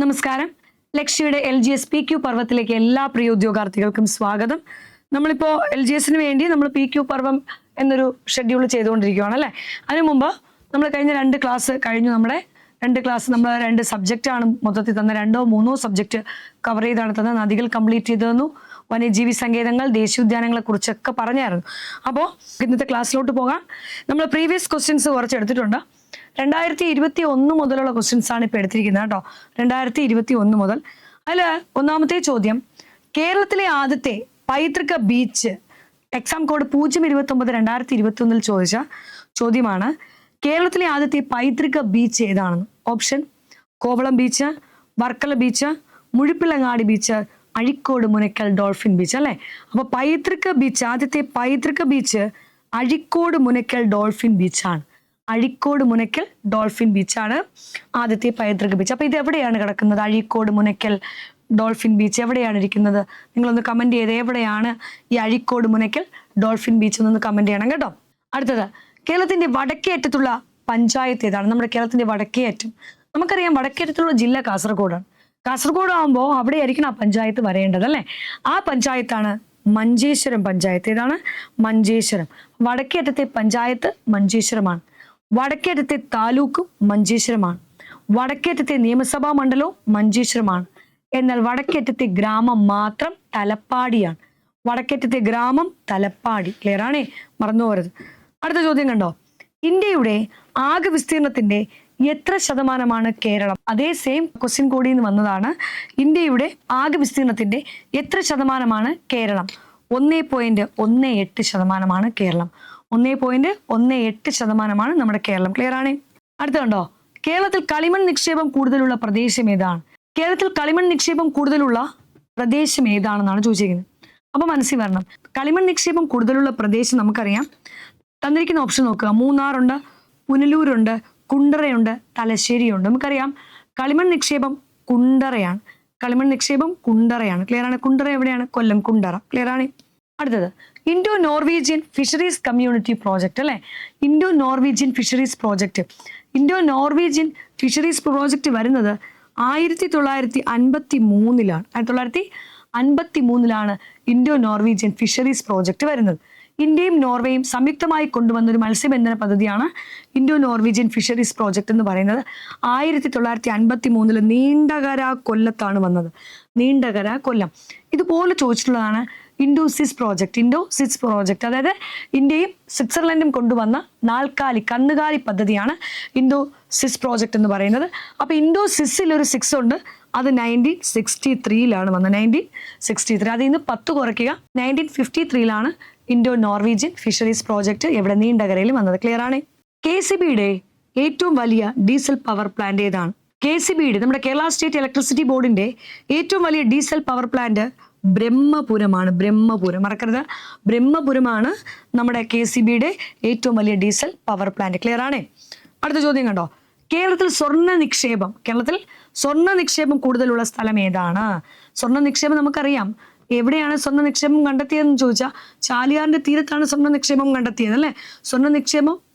നമസ്കാരം. ലക്ഷ്യയുടെ L G S P Q പർവത്തിലേക്ക് എല്ലാ പ്രിയ ഉദ്യോഗാർത്ഥികൾക്കും സ്വാഗതം. നമ്മളിപ്പോൾ എൽ ജി എസിന് വേണ്ടി നമ്മൾ പി ക്യു പർവം എന്നൊരു ഷെഡ്യൂൾ ചെയ്തുകൊണ്ടിരിക്കുകയാണ് അല്ലേ അതിനു മുമ്പ് നമ്മൾ കഴിഞ്ഞ രണ്ട് ക്ലാസ് കഴിഞ്ഞു. നമ്മുടെ രണ്ട് ക്ലാസ് നമ്മൾ രണ്ട് സബ്ജക്റ്റ് ആണ് മൊത്തത്തിൽ തന്നെ. രണ്ടോ മൂന്നോ സബ്ജക്റ്റ് കവർ ചെയ്താണ് തന്നെ. നദികൾ കംപ്ലീറ്റ് ചെയ്തു തന്നു. വന്യജീവി സങ്കേതങ്ങൾ ദേശീയോദ്യാനങ്ങളെ കുറിച്ചൊക്കെ പറഞ്ഞായിരുന്നു. അപ്പോൾ ഇന്നത്തെ ക്ലാസ്സിലോട്ട് പോകാം. നമ്മൾ പ്രീവിയസ് ക്വസ്റ്റ്യൻസ് കുറച്ച് എടുത്തിട്ടുണ്ട് രണ്ടായിരത്തി ഇരുപത്തി ഒന്ന് മുതലുള്ള ക്വസ്റ്റ്യൻസ് ആണ് ഇപ്പോൾ എടുത്തിരിക്കുന്നത് കേട്ടോ. രണ്ടായിരത്തി ഇരുപത്തി ഒന്ന് മുതൽ. അതിൽ ഒന്നാമത്തെ ചോദ്യം. കേരളത്തിലെ ആദ്യത്തെ പൈതൃക ബീച്ച് എക്സാം കോഡ് പൂജ്യം ഇരുപത്തി ഒമ്പത് രണ്ടായിരത്തി ഇരുപത്തി ഒന്നിൽ ചോദിച്ച ചോദ്യമാണ്. കേരളത്തിലെ ആദ്യത്തെ പൈതൃക ബീച്ച് ഏതാണെന്ന് option Kovalam beach Varkala beach Muzhuppilangadi beach Azhikode Munakkal dolphin beach അല്ലേ? അപ്പോൾ പൈതൃക ബീച്ച് ആദ്യത്തെ പൈതൃക ബീച്ച് അഴിക്കോട് മുനക്കൽ ഡോൾഫിൻ ബീച്ചാണ് അഴിക്കോട് മുനക്കൽ ഡോൾഫിൻ ബീച്ചാണ് ആദ്യത്തെ പൈതൃക ബീച്ച്. അപ്പോൾ ഇത് എവിടെയാണ് കിടക്കുന്നത്? അഴീക്കോട് മുനക്കൽ ഡോൾഫിൻ ബീച്ച് എവിടെയാണ് ഇരിക്കുന്നത്? നിങ്ങളൊന്ന് കമന്റ് ചെയ്ത് എവിടെയാണ് ഈ അഴീക്കോട് മുനക്കൽ ഡോൾഫിൻ ബീച്ച് എന്നൊന്ന് കമന്റ് ചെയ്യണം കേട്ടോ. അടുത്തത് കേരളത്തിന്റെ വടക്കേ അറ്റത്തുള്ള പഞ്ചായത്ത് ഏതാണ്? നമ്മുടെ കേരളത്തിന്റെ വടക്കേ അറ്റം നമുക്കറിയാം വടക്കേ അറ്റത്തുള്ള ജില്ല കാസർഗോഡാണ്. കാസർഗോഡ് ആകുമ്പോൾ അവിടെ ആയിരിക്കണം ആ പഞ്ചായത്ത് വരേണ്ടത് അല്ലേ? ആ പഞ്ചായത്താണ് മഞ്ചേശ്വരം പഞ്ചായത്ത്. ഏതാണ്? മഞ്ചേശ്വരം. വടക്കേ അറ്റത്തെ പഞ്ചായത്ത് മഞ്ചേശ്വരമാണ്. വടക്കേ താലൂക്ക് താലൂക്കും മഞ്ചേശ്വരമാണ്. വടക്കേറ്റത്തെ നിയമസഭാ മണ്ഡലവും മഞ്ചേശ്വരമാണ്. എന്നാൽ വടക്കേറ്റത്തെ ഗ്രാമം മാത്രം തലപ്പാടിയാണ്. വടക്കേറ്റത്തെ ഗ്രാമം തലപ്പാടി. ക്ലിയർ ആണേ? മറന്നു പോരുത് അടുത്ത ചോദ്യം കണ്ടോ? ഇന്ത്യയുടെ ആകെ വിസ്തീർണത്തിന്റെ എത്ര ശതമാനമാണ് കേരളം? അതേ സെയിം ക്വസ്റ്റ്യൻ കൂടി നിന്ന് വന്നതാണ്. ഇന്ത്യയുടെ ആകെ വിസ്തീർണത്തിന്റെ എത്ര ശതമാനമാണ് കേരളം? ഒന്നേ പോയിന്റ് ഒന്ന് എട്ട് ശതമാനമാണ് കേരളം. ഒന്നേ പോയിന്റ് ഒന്ന് എട്ട് ശതമാനമാണ് നമ്മുടെ കേരളം ക്ലിയർ ആണ്. അടുത്ത കണ്ടോ? കേരളത്തിൽ കളിമൺ നിക്ഷേപം കൂടുതലുള്ള പ്രദേശം ഏതാണ്? കേരളത്തിൽ കളിമൺ നിക്ഷേപം കൂടുതലുള്ള പ്രദേശം ഏതാണെന്നാണ് ചോദിച്ചിരിക്കുന്നത്. അപ്പൊ മനസ്സിൽ വരണം. കളിമൺ നിക്ഷേപം കൂടുതലുള്ള പ്രദേശം നമുക്കറിയാം. തന്നിരിക്കുന്ന ഓപ്ഷൻ നോക്കുക. മൂന്നാറുണ്ട് പുനലൂരുണ്ട് കുണ്ടറയുണ്ട് തലശ്ശേരിയുണ്ട്. നമുക്കറിയാം. കളിമൺ നിക്ഷേപം കുണ്ടറയാണ്. കളിമൺ നിക്ഷേപം കുണ്ടറയാണ്. ക്ലിയർ ആണ്. കുണ്ടറ എവിടെയാണ്? കൊല്ലം കുണ്ടറ. ക്ലിയർ ആണ്. അടുത്തത്. Indo Norwegian fisheries community project അല്ലേ? Indo Norwegian fisheries project Indo Norwegian fisheries project വരുന്നത് ആയിരത്തി തൊള്ളായിരത്തി അൻപത്തി മൂന്നിലാണ് ആയിരത്തി തൊള്ളായിരത്തി അൻപത്തി മൂന്നിലാണ് ഇൻഡോ നോർവീജിയൻ ഫിഷറീസ് പ്രോജക്റ്റ് വരുന്നത്. ഇന്ത്യയും നോർവേയും സംയുക്തമായി കൊണ്ടുവന്ന ഒരു മത്സ്യബന്ധന പദ്ധതിയാണ് ഇൻഡോ നോർവീജിയൻ ഫിഷറീസ് പ്രോജക്റ്റ് എന്ന് പറയുന്നത്. ആയിരത്തി തൊള്ളായിരത്തി അൻപത്തി മൂന്നിൽ നീണ്ടകര കൊല്ലത്താണ് വന്നത്. നീണ്ടകര കൊല്ലം. ഇതുപോലെ ചോദിച്ചിട്ടുള്ളതാണ് Indo Swiss project Indo Swiss project അതായത് ഇന്ത്യയും സ്വിറ്റ്സർലൻഡും കൊണ്ടുവന്ന നാൽക്കാലി കന്നുകാലി പദ്ധതിയാണ് ഇൻഡോ സിസ് പ്രോജക്റ്റ് എന്ന് പറയുന്നത്. അപ്പോൾ ഇൻഡോ സിസിൽ ഒരു സിക്സ് ഉണ്ട്. അത് നയന്റീൻ സിക്സ്റ്റി ത്രീയിലാണ് വന്നത്. നയന്റീൻ സിക്സ്റ്റി ത്രീ അതിൽ നിന്ന് പത്ത് കുറയ്ക്കുക. നയന്റീൻ ഫിഫ്റ്റി ത്രീയിലാണ് ഇൻഡോ നോർവീജിയൻ ഫിഷറീസ് പ്രോജക്റ്റ് എവിടെ നീണ്ടകരയിൽ വന്നത്. ക്ലിയർ ആണ്? കെ സി ബിയുടെ ഏറ്റവും വലിയ ഡീസൽ പവർ പ്ലാന്റ് ഏതാണ്? കെ സി ബിയുടെ നമ്മുടെ കേരള സ്റ്റേറ്റ് ഇലക്ട്രിസിറ്റി ബോർഡിന്റെ ഏറ്റവും വലിയ ഡീസൽ പവർ പ്ലാന്റ് ബ്രഹ്മപുരമാണ് ബ്രഹ്മപുരം. മറക്കരുത്. ബ്രഹ്മപുരമാണ് നമ്മുടെ കെ സി ബിയുടെ ഏറ്റവും വലിയ ഡീസൽ പവർ പ്ലാന്റ്. ക്ലിയർ ആണേ? അടുത്ത ചോദ്യം കണ്ടോ? കേരളത്തിൽ സ്വർണ നിക്ഷേപം കേരളത്തിൽ സ്വർണ നിക്ഷേപം കൂടുതലുള്ള സ്ഥലം ഏതാണ്? സ്വർണ നിക്ഷേപം നമുക്കറിയാം. എവിടെയാണ് സ്വർണ നിക്ഷേപം കണ്ടെത്തിയതെന്ന് ചോദിച്ചാൽ ചാലിയാറിന്റെ തീരത്താണ് സ്വർണ നിക്ഷേപം കണ്ടെത്തിയത് അല്ലേ? സ്വർണ നിക്ഷേപം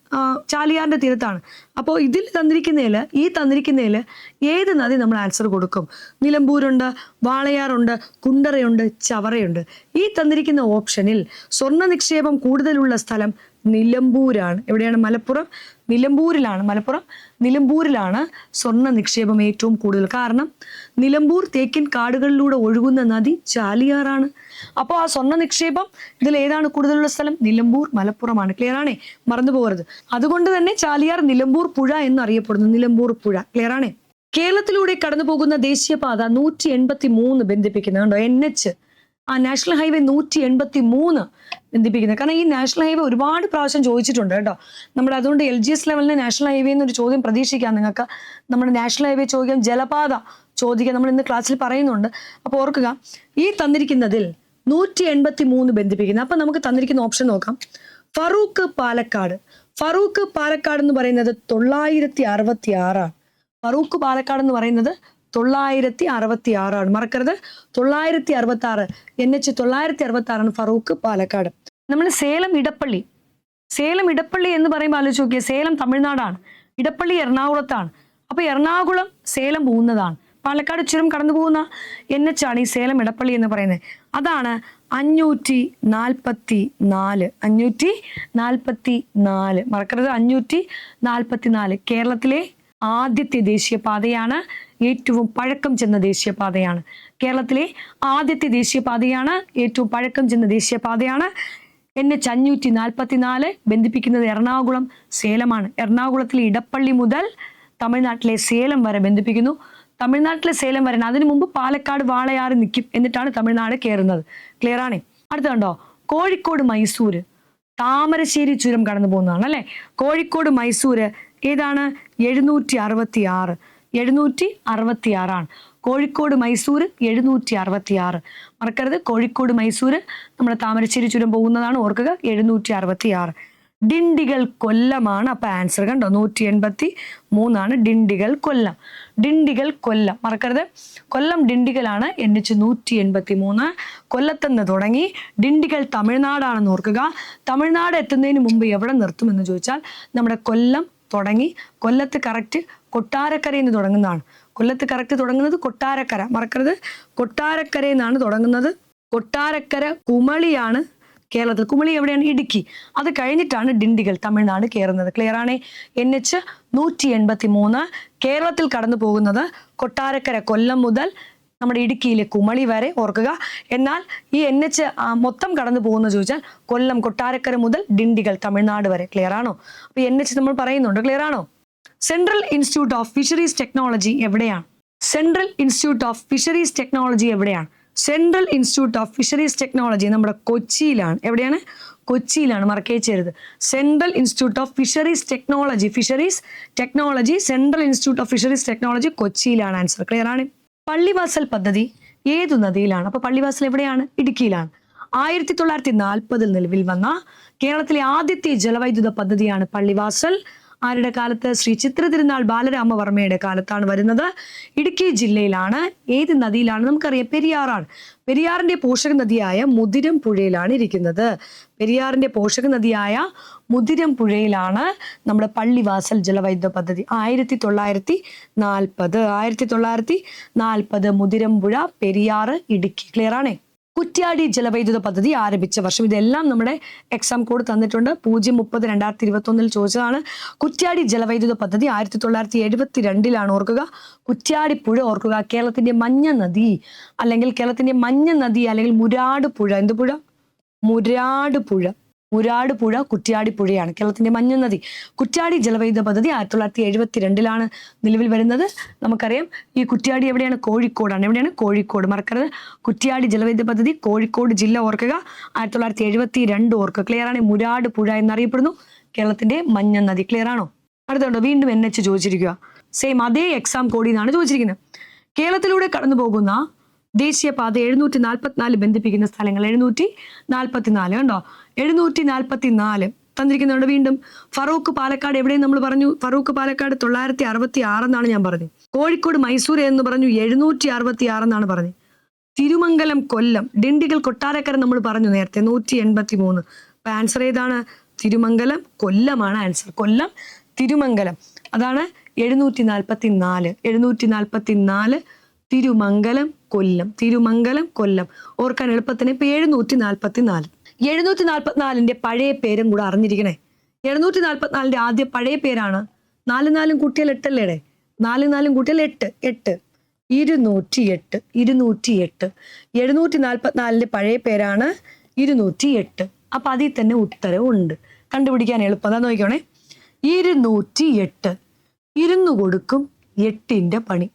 ചാലിയാറിന്റെ തീരത്താണ്. അപ്പോൾ ഇതിൽ തന്നിരിക്കുന്നതിൽ ഈ തന്നിരിക്കുന്നതിൽ ഏത് നദി നമ്മൾ ആൻസർ കൊടുക്കും? നിലമ്പൂരുണ്ട് വാളയാറുണ്ട് കുണ്ടറയുണ്ട് ചവറയുണ്ട്. ഈ തന്നിരിക്കുന്ന ഓപ്ഷനിൽ സ്വർണ നിക്ഷേപം കൂടുതലുള്ള സ്ഥലം നിലമ്പൂരാണ്. എവിടെയാണ്? മലപ്പുറം നിലമ്പൂരിലാണ് മലപ്പുറം നിലമ്പൂരിലാണ് സ്വർണ നിക്ഷേപം ഏറ്റവും കൂടുതൽ. കാരണം നിലമ്പൂർ തേക്കിൻ കാടുകളിലൂടെ ഒഴുകുന്ന നദി ചാലിയാറാണ്. അപ്പോൾ ആ സ്വർണ നിക്ഷേപം ഇതിൽ ഏതാണ് കൂടുതലുള്ള സ്ഥലം? നിലമ്പൂർ മലപ്പുറമാണ്. ക്ലിയർ ആണേ? മറന്നു പോകരുത്. അതുകൊണ്ട് തന്നെ ചാലിയാർ നിലമ്പൂർ പുഴ എന്നറിയപ്പെടുന്നു. നിലമ്പൂർ പുഴ. ക്ലിയർ ആണേ? കേരളത്തിലൂടെ കടന്നു പോകുന്ന ദേശീയപാത നൂറ്റി എൺപത്തി മൂന്ന് ബന്ധിപ്പിക്കുന്നുണ്ടോ. എൻ എച്ച് ആ നാഷണൽ ഹൈവേ നൂറ്റി എൺപത്തി മൂന്ന് ബന്ധിപ്പിക്കുന്നത്. കാരണം ഈ നാഷണൽ ഹൈവേ ഒരുപാട് പ്രാവശ്യം ചോദിച്ചിട്ടുണ്ട് കേട്ടോ. നമ്മൾ അതുകൊണ്ട് എൽ ജി എസ് ലെവലിന് നാഷണൽ ഹൈവേ എന്നൊരു ചോദ്യം പ്രതീക്ഷിക്കാം നിങ്ങൾക്ക്. നമ്മുടെ നാഷണൽ ഹൈവേ ചോദിക്കാം ജലപാത ചോദിക്കാം നമ്മൾ ഇന്ന് ക്ലാസ്സിൽ പറയുന്നുണ്ട്. അപ്പോൾ ഓർക്കുക ഈ തന്നിരിക്കുന്നതിൽ നൂറ്റി എൺപത്തി മൂന്ന് ബന്ധിപ്പിക്കുന്നത് അപ്പം നമുക്ക് തന്നിരിക്കുന്ന ഓപ്ഷൻ നോക്കാം. ഫറൂഖ് പാലക്കാട്. ഫറൂഖ് പാലക്കാട് എന്ന് പറയുന്നത് തൊള്ളായിരത്തി അറുപത്തി ആറാണ് ഫറൂഖ് പാലക്കാട് എന്ന് പറയുന്നത് തൊള്ളായിരത്തി അറുപത്തി ആറാണ് മറക്കരുത്. തൊള്ളായിരത്തി അറുപത്തി ആറ് എൻ എച്ച് തൊള്ളായിരത്തി അറുപത്തി ആറാണ് ഫറൂഖ് പാലക്കാട്. നമ്മൾ സേലം ഇടപ്പള്ളി. സേലം ഇടപ്പള്ളി എന്ന് പറയുമ്പോൾ ആലോചിച്ച് നോക്കിയാൽ സേലം തമിഴ്നാടാണ്. ഇടപ്പള്ളി എറണാകുളത്താണ്. അപ്പൊ എറണാകുളം സേലം പോകുന്നതാണ്. പാലക്കാട് ചുരം കടന്നു പോകുന്ന എൻ എച്ച് ആണ് ഈ സേലം ഇടപ്പള്ളി എന്ന് പറയുന്നത്. അതാണ് അഞ്ഞൂറ്റി നാൽപ്പത്തി നാല് അഞ്ഞൂറ്റി നാൽപ്പത്തി നാല് മറക്കരുത്. അഞ്ഞൂറ്റി നാൽപ്പത്തി നാല് കേരളത്തിലെ ആദ്യത്തെ ദേശീയപാതയാണ് ഏറ്റവും പഴക്കം ചെന്ന ദേശീയപാതയാണ്. കേരളത്തിലെ ആദ്യത്തെ ദേശീയപാതയാണ് ഏറ്റവും പഴക്കം ചെന്ന ദേശീയപാതയാണ്. എൻ എച്ച് അഞ്ഞൂറ്റി നാൽപ്പത്തി നാല് ബന്ധിപ്പിക്കുന്നത് എറണാകുളം സേലമാണ്. എറണാകുളത്തിലെ ഇടപ്പള്ളി മുതൽ തമിഴ്നാട്ടിലെ സേലം വരെ ബന്ധിപ്പിക്കുന്നു. തമിഴ്നാട്ടിലെ സേലം വരെ അതിനു മുമ്പ് പാലക്കാട് വാളയാറ് നിൽക്കും എന്നിട്ടാണ് തമിഴ്നാട് കയറുന്നത്. ക്ലിയർ ആണേ? അടുത്തുണ്ടോ കോഴിക്കോട് മൈസൂർ താമരശ്ശേരി ചുരം കടന്നു പോകുന്നതാണ് അല്ലേ? കോഴിക്കോട് മൈസൂർ ഏതാണ്? എഴുന്നൂറ്റി അറുപത്തി ആറ് എഴുന്നൂറ്റി അറുപത്തിയാറാണ് കോഴിക്കോട് മൈസൂർ എഴുന്നൂറ്റി അറുപത്തിയാറ് മറക്കരുത് കോഴിക്കോട് മൈസൂർ നമ്മൾ താമരശ്ശേരി ചുരം പോകുന്നതാണ് ഓർക്കുക എഴുന്നൂറ്റി അറുപത്തിയാറ് ഡിണ്ടികൾ കൊല്ലമാണ് അപ്പൊ ആൻസർ കണ്ടോ? നൂറ്റി എൺപത്തി മൂന്നാണ് ഡിണ്ടികൾ കൊല്ലം. ഡിണ്ടികൾ കൊല്ലം. മറക്കരുത് കൊല്ലം ഡിണ്ടിഗലാണ് എൻ എച്ച് നൂറ്റി എൺപത്തി മൂന്ന് കൊല്ലത്തുനിന്ന് തുടങ്ങി ഡിണ്ടികൾ തമിഴ്നാടാണെന്ന് ഓർക്കുക. തമിഴ്നാട് എത്തുന്നതിന് മുമ്പ് എവിടെ നിർത്തുമെന്ന് ചോദിച്ചാൽ നമ്മുടെ കൊല്ലം തുടങ്ങി. കൊല്ലത്ത് കറക്റ്റ് കൊട്ടാരക്കരയിൽ നിന്ന് തുടങ്ങുന്നതാണ്. കൊല്ലത്ത് കറക്റ്റ് തുടങ്ങുന്നത് കൊട്ടാരക്കര. മറക്കരുത്. കൊട്ടാരക്കരയിൽ നിന്നാണ് തുടങ്ങുന്നത്. കൊട്ടാരക്കര കുമളിയാണ് കേരളത്തിൽ. കുമളി എവിടെയാണ്? ഇടുക്കി. അത് കഴിഞ്ഞിട്ടാണ് ഡിണ്ടിഗൽ തമിഴ്നാട് കയറുന്നത് ക്ലിയർ ആണേ? എൻ എച്ച് നൂറ്റി എൺപത്തി മൂന്ന് കേരളത്തിൽ കടന്നു പോകുന്നത് കൊട്ടാരക്കര കൊല്ലം മുതൽ നമ്മുടെ ഇടുക്കിയിലെ കുമളി വരെ. ഓർക്കുക. എന്നാൽ ഈ എൻ എച്ച് മൊത്തം കടന്നു പോകുന്ന ചോദിച്ചാൽ കൊല്ലം കൊട്ടാരക്കര മുതൽ ഡിണ്ടിഗൽ തമിഴ്നാട് വരെ. ക്ലിയർ ആണോ? അപ്പൊ എൻ എച്ച് നമ്മൾ പറയുന്നുണ്ട്. ക്ലിയർ ആണോ? Central institute of fisheries technology എവിടെയാണ്? Central institute of fisheries technology എവിടെയാണ്? Central institute of fisheries technology നമ്മുടെ കൊച്ചിയിലാണ്. എവിടെയാണ്? കൊച്ചിയിലാണ്. മറക്കേച്ചരുത് central institute of fisheries technology fisheries technology central institute of fisheries technology കൊച്ചിയിലാണ്. ആൻസർ ക്ലിയർ ആണ്. പള്ളിവാസൽ പദ്ധതി ഏതു നദിയിലാണ്? അപ്പൊ പള്ളിവാസൽ എവിടെയാണ്? ഇടുക്കിയിലാണ്. ആയിരത്തി തൊള്ളായിരത്തി നാൽപ്പതിൽ നിലവിൽ വന്ന കേരളത്തിലെ ആദ്യത്തെ ജലവൈദ്യുത പദ്ധതിയാണ് പള്ളിവാസൽ. ആരുടെ കാലത്ത്? ശ്രീ ചിത്ര തിരുനാൾ ബാലരാമവർമ്മയുടെ കാലത്താണ് വരുന്നത്. ഇടുക്കി ജില്ലയിലാണ്. ഏത് നദിയിലാണ്? നമുക്കറിയാം പെരിയാറാണ്. പെരിയാറിന്റെ പോഷക നദിയായ മുതിരം പുഴയിലാണ് ഇരിക്കുന്നത്. പെരിയാറിന്റെ പോഷക നദിയായ മുതിരം പുഴയിലാണ് നമ്മുടെ പള്ളിവാസൽ ജലവൈദ്യുത പദ്ധതി. ആയിരത്തി തൊള്ളായിരത്തി നാൽപ്പത്. ആയിരത്തി തൊള്ളായിരത്തി നാൽപ്പത് മുതിരം പുഴ പെരിയാറ് ഇടുക്കി. ക്ലിയർ ആണേ? കുറ്റ്യാടി ജലവൈദ്യുത പദ്ധതി ആരംഭിച്ച വർഷം. ഇതെല്ലാം നമ്മുടെ എക്സാം കോഡ് തന്നിട്ടുണ്ട്. പൂജ്യം മുപ്പത് രണ്ടായിരത്തി ഇരുപത്തി ഒന്നിൽ ചോദിച്ചതാണ്. കുറ്റ്യാടി ജലവൈദ്യുത പദ്ധതി ആയിരത്തി തൊള്ളായിരത്തി എഴുപത്തി രണ്ടിലാണ് ഓർക്കുക. കുറ്റ്യാടി പുഴ ഓർക്കുക. കേരളത്തിന്റെ മഞ്ഞ നദി അല്ലെങ്കിൽ കേരളത്തിന്റെ മഞ്ഞ നദി അല്ലെങ്കിൽ മുരാട് പുഴ. എന്ത് പുഴ? മുരാട് പുഴ. മുരാട് പുഴ കുറ്റ്യാടി പുഴയാണ് കേരളത്തിന്റെ മഞ്ഞ നദി. കുറ്റ്യാടി ജലവൈദ്യുത പദ്ധതി ആയിരത്തി തൊള്ളായിരത്തി എഴുപത്തി രണ്ടിലാണ് നിലവിൽ വരുന്നത്. നമുക്കറിയാം ഈ കുറ്റ്യാടി എവിടെയാണ്? കോഴിക്കോടാണ്. എവിടെയാണ്? കോഴിക്കോട്. മറക്കരുത്. കുറ്റ്യാടി ജലവൈദ്യുത പദ്ധതി കോഴിക്കോട് ജില്ല ഓർക്കുക. ആയിരത്തി തൊള്ളായിരത്തി എഴുപത്തി രണ്ട് ഓർക്കുക. ക്ലിയർ ആണ്? മുരാട് പുഴ എന്നറിയപ്പെടുന്നു. കേരളത്തിന്റെ മഞ്ഞ നദി. ക്ലിയർ ആണോ? അടുത്തുണ്ടോ? വീണ്ടും എൻ എച്ച് ചോദിച്ചിരിക്കുക. സെയിം അതേ എക്സാം കോഡിൽ നിന്നാണ് ചോദിച്ചിരിക്കുന്നത്. കേരളത്തിലൂടെ കടന്നു പോകുന്ന ദേശീയപാത എഴുന്നൂറ്റി നാൽപ്പത്തിനാല് ബന്ധിപ്പിക്കുന്ന സ്ഥലങ്ങൾ. എഴുന്നൂറ്റി നാൽപ്പത്തിനാല് കണ്ടോ? എഴുന്നൂറ്റി നാൽപ്പത്തി നാല് തന്നിരിക്കുന്നുണ്ട് വീണ്ടും ഫറൂഖ് പാലക്കാട് എവിടെയും നമ്മൾ പറഞ്ഞു? ഫറൂഖ് പാലക്കാട് തൊള്ളായിരത്തി അറുപത്തി ആറെന്നാണ് ഞാൻ പറഞ്ഞത്. കോഴിക്കോട് മൈസൂർ എന്ന് പറഞ്ഞു എഴുന്നൂറ്റി അറുപത്തി ആറെന്നാണ് പറഞ്ഞത്. തിരുമംഗലം കൊല്ലം ഡിണ്ടിഗൽ കൊട്ടാരക്കര നമ്മൾ പറഞ്ഞു നേരത്തെ നൂറ്റി എൺപത്തി മൂന്ന് അപ്പൊ ആൻസർ ഏതാണ്? തിരുമംഗലം കൊല്ലമാണ് ആൻസർ കൊല്ലം തിരുമംഗലം. അതാണ് എഴുന്നൂറ്റി നാൽപ്പത്തി നാല് എഴുന്നൂറ്റി നാൽപ്പത്തി നാല് തിരുമംഗലം കൊല്ലം. തിരുമംഗലം കൊല്ലം. ഓർക്കാൻ എളുപ്പത്തിന് ഇപ്പൊ എഴുന്നൂറ്റി നാൽപ്പത്തി നാല് എഴുന്നൂറ്റി നാൽപ്പത്തിനാലിന്റെ പഴയ പേരും കൂടെ അറിഞ്ഞിരിക്കണേ. എഴുന്നൂറ്റി നാൽപ്പത്തിനാലിന്റെ ആദ്യ പഴയ പേരാണ്. നാല് നാലും കൂട്ടിയാൽ എട്ടല്ലേടെ നാല് നാലും കൂട്ടിയാൽ എട്ട് എട്ട്. ഇരുന്നൂറ്റി എട്ട് ഇരുന്നൂറ്റി എട്ട് എഴുന്നൂറ്റി നാൽപ്പത്തിനാലിന്റെ പഴയ പേരാണ് ഇരുന്നൂറ്റി എട്ട് അപ്പൊ അതിൽ തന്നെ ഉത്തരവ് ഉണ്ട്. കണ്ടുപിടിക്കാൻ എളുപ്പം. അതാ നോക്കിക്കോണേ. ഇരുന്നൂറ്റി എട്ട് ഇരുന്നു കൊടുക്കും എട്ടിന്റെ പണി.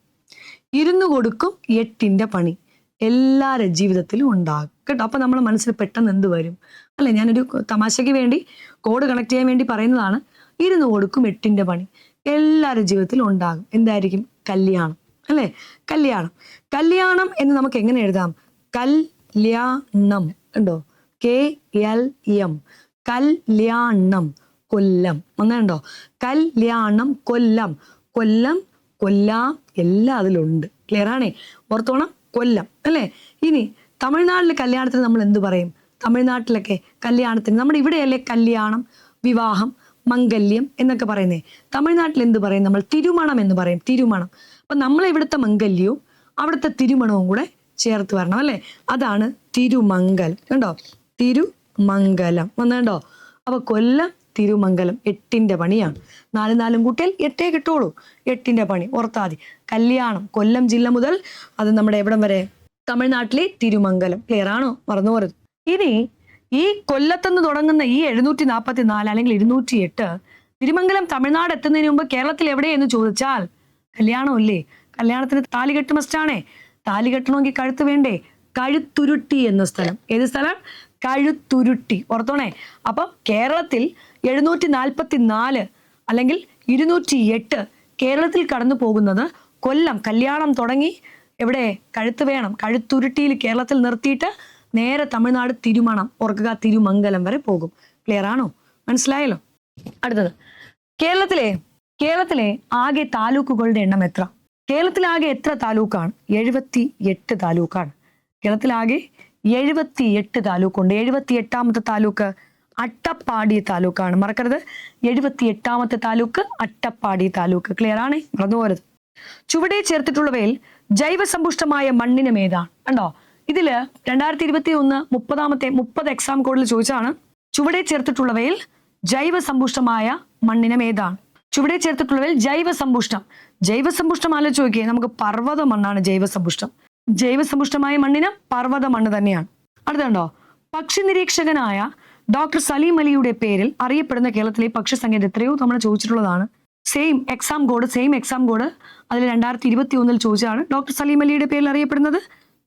ഇരുന്നു കൊടുക്കും എട്ടിന്റെ പണി. എല്ലാവരുടെ ജീവിതത്തിലും ഉണ്ടാകും. കേട്ടോ? അപ്പൊ നമ്മുടെ മനസ്സിൽ പെട്ടെന്ന് എന്ത് വരും? അല്ലെ? ഞാനൊരു തമാശയ്ക്ക് വേണ്ടി കോഡ് കണക്ട് ചെയ്യാൻ വേണ്ടി പറയുന്നതാണ്. ഇരുന്ന് കൊടുക്കും എട്ടിന്റെ പണി. എല്ലാവരുടെ ജീവിതത്തിലും ഉണ്ടാകും. എന്തായിരിക്കും? കല്യാണം. അല്ലേ? കല്യാണം. കല്യാണം എന്ന് നമുക്ക് എങ്ങനെ എഴുതാം? കല്യാണം. ഉണ്ടോ കെ എൽ എം. കല്യാണം. കൊല്ലം. ഒന്നുണ്ടോ കല്യാണം കൊല്ലം. കൊല്ലം കൊല്ലാം എല്ലാം അതിലുണ്ട്. ക്ലിയർ ആണേ? ഓർത്തോണം? കൊല്ലം. അല്ലേ? ഇനി തമിഴ്നാട്ടിലെ കല്യാണത്തിന് നമ്മൾ എന്ത് പറയും? തമിഴ്നാട്ടിലൊക്കെ കല്യാണത്തിന് നമ്മുടെ ഇവിടെയല്ലേ കല്യാണം വിവാഹം മംഗല്യം എന്നൊക്കെ പറയുന്നേ. തമിഴ്നാട്ടിൽ എന്ത് പറയും നമ്മൾ? തിരുമണം എന്ന് പറയും. തിരുമണം. അപ്പൊ നമ്മൾ ഇവിടുത്തെ മംഗല്യവും അവിടുത്തെ തിരുമണവും കൂടെ ചേർത്ത് വരണം അല്ലേ? അതാണ് തിരുമംഗലം കണ്ടോ? തിരുമംഗലം. വന്നുണ്ടോ അപ്പൊ കൊല്ലം തിരുമംഗലം എട്ടിന്റെ പണിയാണ് നാല് നാലും കൂട്ടിയാൽ എട്ടേ കിട്ടുള്ളൂ. എട്ടിന്റെ പണി ഓർത്താതി. കല്യാണം കൊല്ലം ജില്ല മുതൽ അത് നമ്മുടെ എവിടം വരെ? തമിഴ്നാട്ടിലെ തിരുമംഗലം. ക്ലിയർ ആണോ? മറന്നു പോരുത് ഇനി ഈ കൊല്ലത്തുനിന്ന് തുടങ്ങുന്ന ഈ എഴുന്നൂറ്റി നാൽപ്പത്തി നാല് അല്ലെങ്കിൽ ഇരുന്നൂറ്റി എട്ട് തിരുമംഗലം തമിഴ്നാട് എത്തുന്നതിന് മുമ്പ് കേരളത്തിൽ എവിടെയെന്ന് ചോദിച്ചാൽ കല്യാണമല്ലേ? കല്യാണത്തിന് താലി കെട്ട് മസ്റ്റാണേ താലി കെട്ടണമെങ്കിൽ കഴുത്ത് വേണ്ടേ? കഴുത്തുരുട്ടി എന്ന സ്ഥലം. ഏത് സ്ഥലം? കഴുത്തുരുട്ടി. ഓർത്തോണേ. അപ്പം കേരളത്തിൽ എഴുന്നൂറ്റി നാൽപ്പത്തി നാല് അല്ലെങ്കിൽ ഇരുന്നൂറ്റി എട്ട് കേരളത്തിൽ കടന്നു പോകുന്നത് കൊല്ലം കല്യാണം തുടങ്ങി എവിടെ? കഴുത്ത് വേണം. കഴുത്തുരുട്ടിയിൽ കേരളത്തിൽ നിർത്തിയിട്ട് നേരെ തമിഴ്നാട് തിരുമണം. ഓർക്കുക തിരുമംഗലം വരെ പോകും. ക്ലിയർ ആണോ? മനസ്സിലായല്ലോ? അടുത്തത്. കേരളത്തിലെ കേരളത്തിലെ ആകെ താലൂക്കുകളുടെ എണ്ണം എത്ര? കേരളത്തിലാകെ എത്ര താലൂക്കാണ്? എഴുപത്തി എട്ട് താലൂക്കാണ്. കേരളത്തിലാകെ എഴുപത്തി എട്ട് താലൂക്കുണ്ട്. എഴുപത്തി എട്ടാമത്തെ താലൂക്ക്? അട്ടപ്പാടി താലൂക്കാണ്. മറക്കരുത്. എഴുപത്തി എട്ടാമത്തെ താലൂക്ക് അട്ടപ്പാടി താലൂക്ക്. ക്ലിയർ ആണ്? മറന്നുപോരുത് ചുവടെ ചേർത്തിട്ടുള്ളവയിൽ ജൈവസമ്പുഷ്ടമായ മണ്ണിനം ഏതാണ്? കണ്ടോ? ഇതിൽ രണ്ടായിരത്തി ഇരുപത്തി ഒന്ന് മുപ്പതാമത്തെ മുപ്പത് എക്സാം കോഡിൽ ചോദിച്ചാണ് ചുവടെ ചേർത്തിട്ടുള്ളവയിൽ ജൈവസമ്പുഷ്ടമായ മണ്ണിനം ഏതാണ്? ചുവടെ ചേർത്തിട്ടുള്ളവയിൽ ജൈവസമ്പുഷ്ടം. ജൈവസമ്പുഷ്ടം ആലോചിച്ച് നോക്കിയേ. നമുക്ക് പർവത മണ്ണാണ് ജൈവസമ്പുഷ്ടം. ജൈവസമ്പുഷ്ടമായ മണ്ണിന് പർവത മണ്ണ് തന്നെയാണ്. അടുത്തുണ്ടോ പക്ഷി നിരീക്ഷകനായ ഡോക്ടർ സലീം അലിയുടെ പേരിൽ അറിയപ്പെടുന്ന കേരളത്തിലെ പക്ഷി സങ്കേതം എത്രയോ തവണ ചോദിച്ചിട്ടുള്ളതാണ്. Same exam code same exam code അതിൽ രണ്ടായിരത്തി ഇരുപത്തി ഒന്നിൽ ചോദിച്ചതാണ്. ഡോക്ടർ സലീം അലിയുടെ പേരിൽ അറിയപ്പെടുന്നത്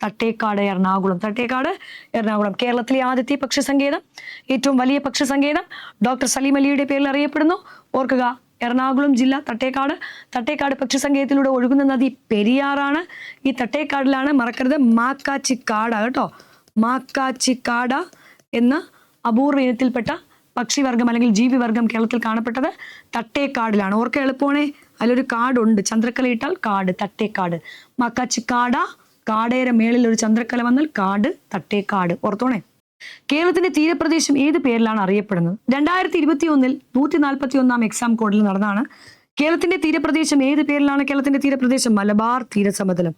തട്ടേക്കാട് എറണാകുളം. തട്ടേക്കാട് എറണാകുളം കേരളത്തിലെ ആദ്യത്തെ പക്ഷി സങ്കേതം ഏറ്റവും വലിയ പക്ഷി സങ്കേതം ഡോക്ടർ സലീം അലിയുടെ പേരിൽ അറിയപ്പെടുന്നു. ഓർക്കുക എറണാകുളം ജില്ല തട്ടേക്കാട്. തട്ടേക്കാട് പക്ഷി സങ്കേതത്തിലൂടെ ഒഴുകുന്ന നദി പെരിയാറാണ്. ഈ തട്ടേക്കാടിലാണ് മറക്കരുത്. മാക്കാച്ചിക്കാട കേട്ടോ. മാക്കാച്ചിക്കാട എന്ന അപൂർവ ഇനത്തിൽപ്പെട്ട പക്ഷിവർഗം അല്ലെങ്കിൽ ജീവിവർഗം കേരളത്തിൽ കാണപ്പെട്ടത് തട്ടേക്കാടിലാണ്. ഓർക്ക എളുപ്പമാണേ? അതിലൊരു കാടുണ്ട്. ചന്ദ്രക്കല ഇട്ടാൽ കാട് തട്ടേക്കാട്. മാക്കാച്ചിക്കാട കാടേര മേളിൽ ഒരു ചന്ദ്രക്കല വന്നാൽ കാട് തട്ടേക്കാട്. ഓർത്തോണേ? കേരളത്തിന്റെ തീരപ്രദേശം ഏത് പേരിലാണ് അറിയപ്പെടുന്നത്? രണ്ടായിരത്തി ഇരുപത്തി ഒന്നിൽ നൂറ്റി നാൽപ്പത്തി ഒന്നാം എക്സാം കോഡിൽ നടന്നാണ് കേരളത്തിന്റെ തീരപ്രദേശം ഏത് പേരിലാണ് കേരളത്തിന്റെ തീരപ്രദേശം? മലബാർ തീരസമതലം.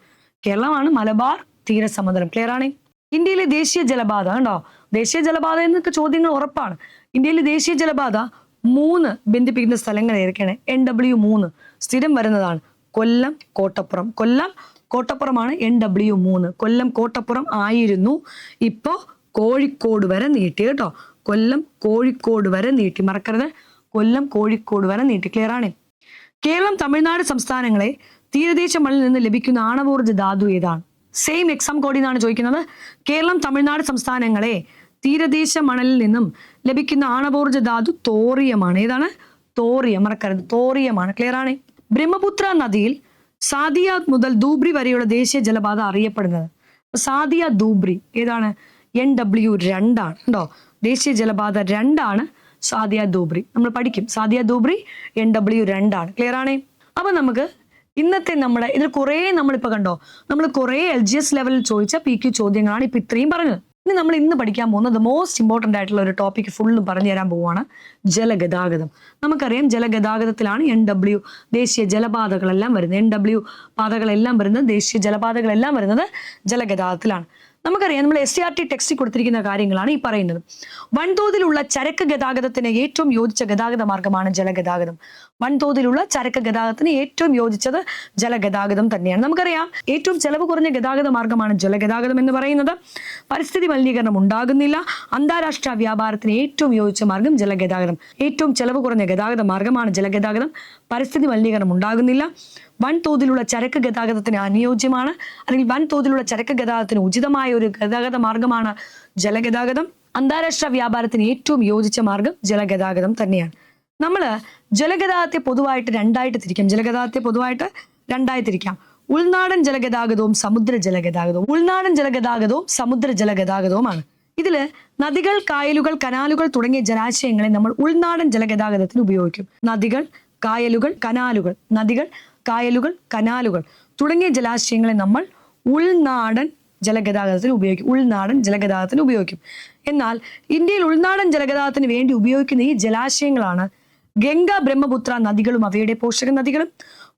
കേരളമാണ് മലബാർ തീരസമതലം. ക്ലിയർ ആണേ? ഇന്ത്യയിലെ ദേശീയ ജലപാത കണ്ടോ? ദേശീയ ജലപാത എന്നൊക്കെ ചോദ്യങ്ങൾ ഉറപ്പാണ്. ഇന്ത്യയിലെ ദേശീയ ജലപാത മൂന്ന് ബന്ധിപ്പിക്കുന്ന സ്ഥലങ്ങൾ ഏതൊക്കെയാണ്? എൻ ഡബ്ല്യു മൂന്ന് സ്ഥിരം വരുന്നതാണ്. കൊല്ലം കോട്ടപ്പുറം. കൊല്ലം കോട്ടപ്പുറമാണ് എൻ ഡബ്ല്യു മൂന്ന്. കൊല്ലം കോട്ടപ്പുറം ആയിരുന്നു. ഇപ്പോൾ കോഴിക്കോട് വരെ നീട്ടി കേട്ടോ. കൊല്ലം കോഴിക്കോട് വരെ നീട്ടി. മറക്കരുത്. കൊല്ലം കോഴിക്കോട് വരെ നീട്ടി. ക്ലിയർ ആണ്? കേരളം തമിഴ്നാട് സംസ്ഥാനങ്ങളെ തീരദേശ മണ്ണിൽ നിന്ന് ലഭിക്കുന്ന ആണവോർജ ധാതു ഏതാണ്? സെയിം എക്സാം കോഡിൽ നിന്നാണ് ചോദിക്കുന്നത്. കേരളം തമിഴ്നാട് സംസ്ഥാനങ്ങളെ തീരദേശ മണലിൽ നിന്നും ലഭിക്കുന്ന ആണവോർജ ധാതു തോറിയമാണ്. ഏതാണ്? തോറിയം. മറക്കരുത്. തോറിയമാണ്. ക്ലിയർ ആണ്? ബ്രഹ്മപുത്ര നദിയിൽ സാദിയ മുതൽ ദൂബ്രി വരെയുള്ള ദേശീയ ജലപാത അറിയപ്പെടുന്നത്. സാദിയ ദൂബ്രി ഏതാണ്? എൻ ഡബ്ല്യു രണ്ടാണ്. ഉണ്ടോ ദേശീയ ജലപാത രണ്ടാണ് സാദിയ ദൂബ്രി നമ്മൾ പഠിക്കും. സാദിയ ദൂബ്രി എൻ ഡബ്ല്യു രണ്ടാണ്. ക്ലിയർ ആണേ? അപ്പൊ നമുക്ക് ഇന്നത്തെ നമ്മുടെ ഇതിൽ കുറേ നമ്മളിപ്പോ കണ്ടോ? നമ്മൾ കുറേ എൽ ജി എസ് ലെവലിൽ ചോദിച്ച പി ക്യു ചോദ്യങ്ങളാണ് ഇപ്പൊ ഇത്രയും പറഞ്ഞത്. ഇനി നമ്മൾ ഇന്ന് പഠിക്കാൻ പോകുന്നത് മോസ്റ്റ് ഇമ്പോർട്ടന്റ് ആയിട്ടുള്ള ഒരു ടോപ്പിക് ഫുള്ളും പറഞ്ഞു തരാൻ പോവുകയാണ് ജലഗതാഗതം. നമുക്കറിയാം ജലഗതാഗതത്തിലാണ് എൻ ഡബ്ല്യു ദേശീയ ജലപാതകളെല്ലാം വരുന്നത്. എൻ ഡബ്ല്യു പാതകളെല്ലാം വരുന്നത് ദേശീയ ജലപാതകളെല്ലാം വരുന്നത് ജലഗതാഗതത്തിലാണ്. നമുക്കറിയാം നമ്മൾ എസ് സി ആർ ടി ടെക്സ്റ്റിൽ കൊടുത്തിരിക്കുന്ന കാര്യങ്ങളാണ് ഈ പറയുന്നത്. വൻതോതിലുള്ള ചരക്ക് ഗതാഗതത്തിന് ഏറ്റവും യോജിച്ച ഗതാഗത മാർഗമാണ് ജലഗതാഗതം. വൻതോതിലുള്ള ചരക്ക് ഗതാഗതത്തിന് ഏറ്റവും യോജിച്ചത് ജലഗതാഗതം തന്നെയാണ്. നമുക്കറിയാം ഏറ്റവും ചെലവ് കുറഞ്ഞ ഗതാഗത മാർഗമാണ് ജലഗതാഗതം എന്ന് പറയുന്നത്. പരിസ്ഥിതി മലിനീകരണം ഉണ്ടാകുന്നില്ല. അന്താരാഷ്ട്ര വ്യാപാരത്തിന് ഏറ്റവും യോജിച്ച മാർഗം ജലഗതാഗതം. ഏറ്റവും ചെലവ് കുറഞ്ഞ ഗതാഗത മാർഗമാണ് ജലഗതാഗതം. പരിസ്ഥിതി മലിനീകരണം ഉണ്ടാകുന്നില്ല. വൻതോതിലുള്ള ചരക്ക് ഗതാഗതത്തിന് അനുയോജ്യമാണ്. അല്ലെങ്കിൽ വൻതോതിലുള്ള ചരക്ക് ഗതാഗതത്തിന് ഉചിതമായ ഒരു ഗതാഗത മാർഗമാണ് ജലഗതാഗതം. അന്താരാഷ്ട്ര വ്യാപാരത്തിന് ഏറ്റവും യോജിച്ച മാർഗം ജലഗതാഗതം തന്നെയാണ്. നമ്മൾ ജലഗതാഗതത്തെ പൊതുവായിട്ട് രണ്ടായിട്ട് തിരിക്കാം. ജലഗതാഗതത്തെ പൊതുവായിട്ട് രണ്ടായി തിരിക്കാം. ഉൾനാടൻ ജലഗതാഗതവും സമുദ്ര ജലഗതാഗതവും. ഉൾനാടൻ ജലഗതാഗതവും സമുദ്ര ജലഗതാഗതവുമാണ്. ഇതിൽ നദികൾ കായലുകൾ കനാലുകൾ തുടങ്ങിയ ജലാശയങ്ങളെ നമ്മൾ ഉൾനാടൻ ജലഗതാഗതത്തിന് ഉപയോഗിക്കും. നദികൾ കായലുകൾ കനാലുകൾ നദികൾ കായലുകൾ കനാലുകൾ തുടങ്ങിയ ജലാശയങ്ങളെ നമ്മൾ ഉൾനാടൻ ജലഗതാഗതത്തിന് ഉപയോഗിക്കും. ഉൾനാടൻ ജലഗതാഗതത്തിന് ഉപയോഗിക്കും. എന്നാൽ ഇന്ത്യയിൽ ഉൾനാടൻ ജലഗതാഗതത്തിന് വേണ്ടി ഉപയോഗിക്കുന്ന ഈ ജലാശയങ്ങളാണ് ഗംഗ ബ്രഹ്മപുത്ര നദികളും അവയുടെ പോഷക നദികളും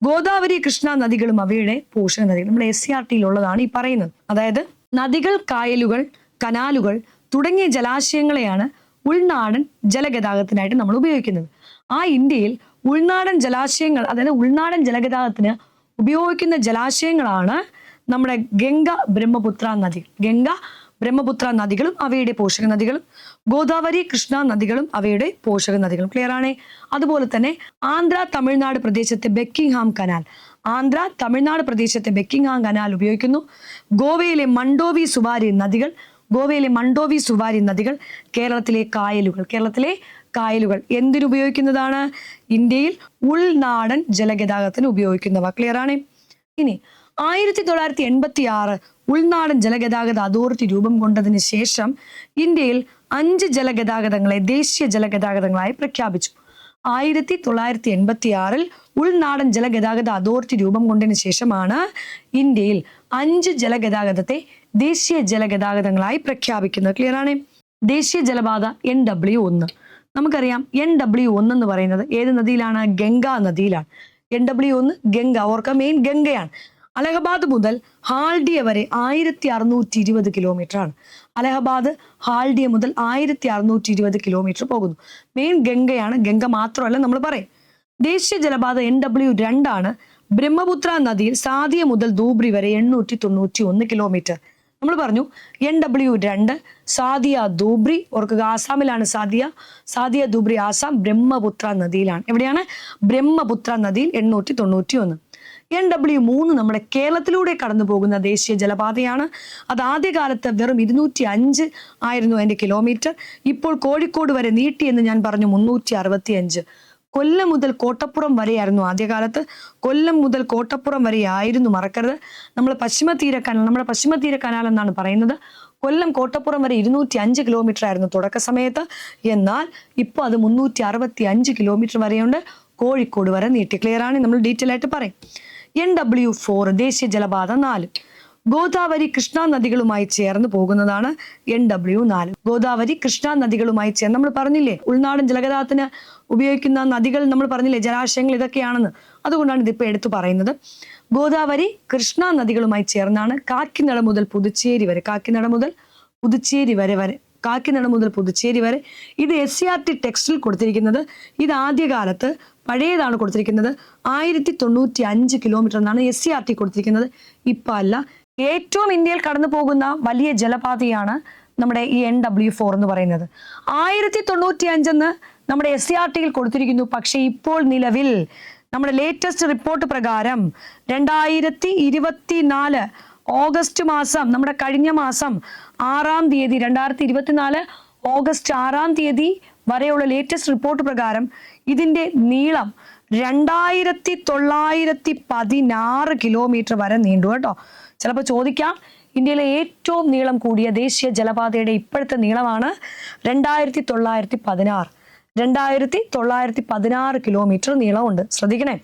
ഗോദാവരി കൃഷ്ണ നദികളും അവയുടെ പോഷക നദികൾ നമ്മുടെ എസ് സി ആർ ടിയിലുള്ളതാണ് ഈ പറയുന്നത്. അതായത് നദികൾ കായലുകൾ കനാലുകൾ തുടങ്ങിയ ജലാശയങ്ങളെയാണ് ഉൾനാടൻ ജലഗതാഗതത്തിനായിട്ട് നമ്മൾ ഉപയോഗിക്കുന്നത്. ആ ഇന്ത്യയിൽ ഉൾനാടൻ ജലാശയങ്ങൾ അതായത് ഉൾനാടൻ ജലഗതാഗതത്തിന് ഉപയോഗിക്കുന്ന ജലാശയങ്ങളാണ് നമ്മുടെ ഗംഗ ബ്രഹ്മപുത്ര നദി. ഗംഗ ബ്രഹ്മപുത്ര നദികളും അവയുടെ പോഷക നദികളും. ഗോദാവരി കൃഷ്ണ നദികളും അവയുടെ പോഷക നദികളും. ക്ലിയർ ആണേ? അതുപോലെ തന്നെ ആന്ധ്ര തമിഴ്നാട് പ്രദേശത്തെ ബെക്കിംഗ്ഹാം കനാൽ. ആന്ധ്ര തമിഴ്നാട് പ്രദേശത്തെ ബെക്കിംഗ്ഹാം കനാൽ ഉപയോഗിക്കുന്നു. ഗോവയിലെ മണ്ടോവി സുവാരി നദികൾ ഗോവയിലെ മണ്ടോവി സുവാരി നദികൾ കേരളത്തിലെ കായലുകൾ. കേരളത്തിലെ കായലുകൾ എന്തിനുപയോഗിക്കുന്നതാണ്? ഇന്ത്യയിൽ ഉൾനാടൻ ജലഗതാഗതത്തിന് ഉപയോഗിക്കുന്നവ. ക്ലിയർ ആണ്? ഇനി ആയിരത്തി തൊള്ളായിരത്തി എൺപത്തി ആറ് ഉൾനാടൻ ജലഗതാഗത അതോറിറ്റി രൂപം കൊണ്ടതിന് ശേഷം ഇന്ത്യയിൽ അഞ്ച് ജലഗതാഗതങ്ങളെ ദേശീയ ജലഗതാഗതങ്ങളായി പ്രഖ്യാപിച്ചു. ആയിരത്തി തൊള്ളായിരത്തി എൺപത്തി ആറിൽ ഉൾനാടൻ ജലഗതാഗത അതോറിറ്റി രൂപം കൊണ്ടതിന് ശേഷമാണ് ഇന്ത്യയിൽ അഞ്ച് ജലഗതാഗതത്തെ ദേശീയ ജലഗതാഗതങ്ങളായി പ്രഖ്യാപിക്കുന്നത്. ക്ലിയർ ആണ്? ദേശീയ ജലപാത എൻ ഡബ്ല്യു ഒന്ന്. നമുക്കറിയാം എൻ ഡബ്ല്യു ഒന്ന് എന്ന് പറയുന്നത് ഏത് നദിയിലാണ്? ഗംഗ നദിയിലാണ്. എൻ ഡബ്ല്യു ഒന്ന് ഗംഗ ഓർക്ക മെയിൻ ഗംഗയാണ്. അലഹബാദ് മുതൽ ഹാൽഡിയ വരെ ആയിരത്തി അറുന്നൂറ്റി ഇരുപത് കിലോമീറ്റർ ആണ് അലഹബാദ് ഹാൽഡിയ മുതൽ ആയിരത്തി അറുന്നൂറ്റി ഇരുപത് കിലോമീറ്റർ പോകുന്നു. മെയിൻ ഗംഗയാണ്. ഗംഗ മാത്രമല്ല നമ്മൾ പറയും. ദേശീയ ജലപാത എൻ ഡബ്ല്യു രണ്ടാണ്. ബ്രഹ്മപുത്ര നദിയിൽ സാദിയ മുതൽ ധൂബ്രി വരെ എണ്ണൂറ്റി തൊണ്ണൂറ്റി ഒന്ന് കിലോമീറ്റർ. നമ്മൾ പറഞ്ഞു എൻ ഡബ്ല്യു രണ്ട് സാദിയ ധൂബ്രി ഓർക്കുക ആസാമിലാണ് സാദിയ. സാദിയ ധൂബ്രി ആസാം ബ്രഹ്മപുത്ര നദിയിലാണ്. എവിടെയാണ്? ബ്രഹ്മപുത്ര നദിയിൽ എണ്ണൂറ്റി തൊണ്ണൂറ്റി ഒന്ന് എൻ ഡബ്ല്യു മൂന്ന് നമ്മുടെ കേരളത്തിലൂടെ കടന്നു പോകുന്ന ദേശീയ ജലപാതയാണ്. അത് ആദ്യകാലത്ത് വെറും ഇരുന്നൂറ്റി അഞ്ച് ആയിരുന്നു അതിന്റെ കിലോമീറ്റർ ഇപ്പോൾ കോഴിക്കോട് വരെ നീട്ടിയെന്ന് ഞാൻ പറഞ്ഞു മുന്നൂറ്റി അറുപത്തി അഞ്ച് കൊല്ലം മുതൽ കോട്ടപ്പുറം വരെയായിരുന്നു ആദ്യകാലത്ത്. കൊല്ലം മുതൽ കോട്ടപ്പുറം വരെയായിരുന്നു മറക്കരുത്. നമ്മൾ പശ്ചിമ തീര കനാൽ നമ്മുടെ പശ്ചിമ തീര കനാൽ എന്നാണ് പറയുന്നത്. കൊല്ലം കോട്ടപ്പുറം വരെ ഇരുന്നൂറ്റി അഞ്ച് കിലോമീറ്റർ ആയിരുന്നു തുടക്ക സമയത്ത്. എന്നാൽ ഇപ്പോൾ അത് മുന്നൂറ്റി അറുപത്തി അഞ്ച് കിലോമീറ്റർ വരെയുണ്ട്. കോഴിക്കോട് വരെ നീട്ടി ക്ലിയർ ആണ്. നമ്മൾ ഡീറ്റെയിൽ ആയിട്ട് പറയും. എൻ ഡബ്ല്യു ഫോർ ദേശീയ ജലപാത നാല്. ഗോദാവരി കൃഷ്ണ നദികളുമായി ചേർന്ന് പോകുന്നതാണ് എൻ ഡബ്ല്യു നാല്. ഗോദാവരി കൃഷ്ണ നദികളുമായി ചേർന്ന് നമ്മൾ പറഞ്ഞില്ലേ ഉൾനാടൻ ജലഗതാഗതത്തിന് ഉപയോഗിക്കുന്ന നദികൾ നമ്മൾ പറഞ്ഞില്ലേ ജലാശയങ്ങൾ ഇതൊക്കെയാണെന്ന്. അതുകൊണ്ടാണ് ഇതിപ്പോൾ എടുത്തു പറയുന്നത്. ഗോദാവരി കൃഷ്ണ നദികളുമായി ചേർന്നാണ് കാക്കിനട മുതൽ പുതുച്ചേരി വരെ കാക്കിനട മുതൽ പുതുച്ചേരി വരെ വരെ കാക്കിനട മുതൽ പുതുച്ചേരി വരെ. ഇത് എസ് സി ആർ ടി ടെക്സ്റ്റിൽ കൊടുത്തിരിക്കുന്നത്. ഇത് ആദ്യകാലത്ത് പഴയതാണ് കൊടുത്തിരിക്കുന്നത്. ആയിരത്തി തൊണ്ണൂറ്റി അഞ്ച് കിലോമീറ്റർ എന്നാണ് എസ് സി ആർ ടി കൊടുത്തിരിക്കുന്നത്. ഇപ്പം അല്ല ഏറ്റവും ഇന്ത്യയിൽ കടന്നു പോകുന്ന വലിയ ജലപാതയാണ് നമ്മുടെ ഈ എൻ ഡബ്ല്യു ഫോർ എന്ന് പറയുന്നത്. ആയിരത്തി തൊണ്ണൂറ്റി അഞ്ചെന്ന് നമ്മുടെ എസ് സി ആർ ടിയിൽ കൊടുത്തിരിക്കുന്നു. പക്ഷേ ഇപ്പോൾ നിലവിൽ നമ്മുടെ ലേറ്റസ്റ്റ് റിപ്പോർട്ട് പ്രകാരം രണ്ടായിരത്തി ഇരുപത്തി നാല് ഓഗസ്റ്റ് മാസം നമ്മുടെ കഴിഞ്ഞ മാസം ആറാം തീയതി രണ്ടായിരത്തി ഇരുപത്തിനാല് ഓഗസ്റ്റ് ആറാം തീയതി വരെയുള്ള ലേറ്റസ്റ്റ് റിപ്പോർട്ട് പ്രകാരം ഇതിന്റെ നീളം രണ്ടായിരത്തി തൊള്ളായിരത്തി പതിനാറ് കിലോമീറ്റർ വരെ നീണ്ടു കേട്ടോ. ചിലപ്പോൾ ചോദിക്കാം. ഇന്ത്യയിലെ ഏറ്റവും നീളം കൂടിയ ദേശീയ ജലപാതയുടെ ഇപ്പോഴത്തെ നീളമാണ് രണ്ടായിരത്തി തൊള്ളായിരത്തി പതിനാറ് രണ്ടായിരത്തി തൊള്ളായിരത്തി പതിനാറ് കിലോമീറ്റർ നീളമുണ്ട്. ശ്രദ്ധിക്കണേ.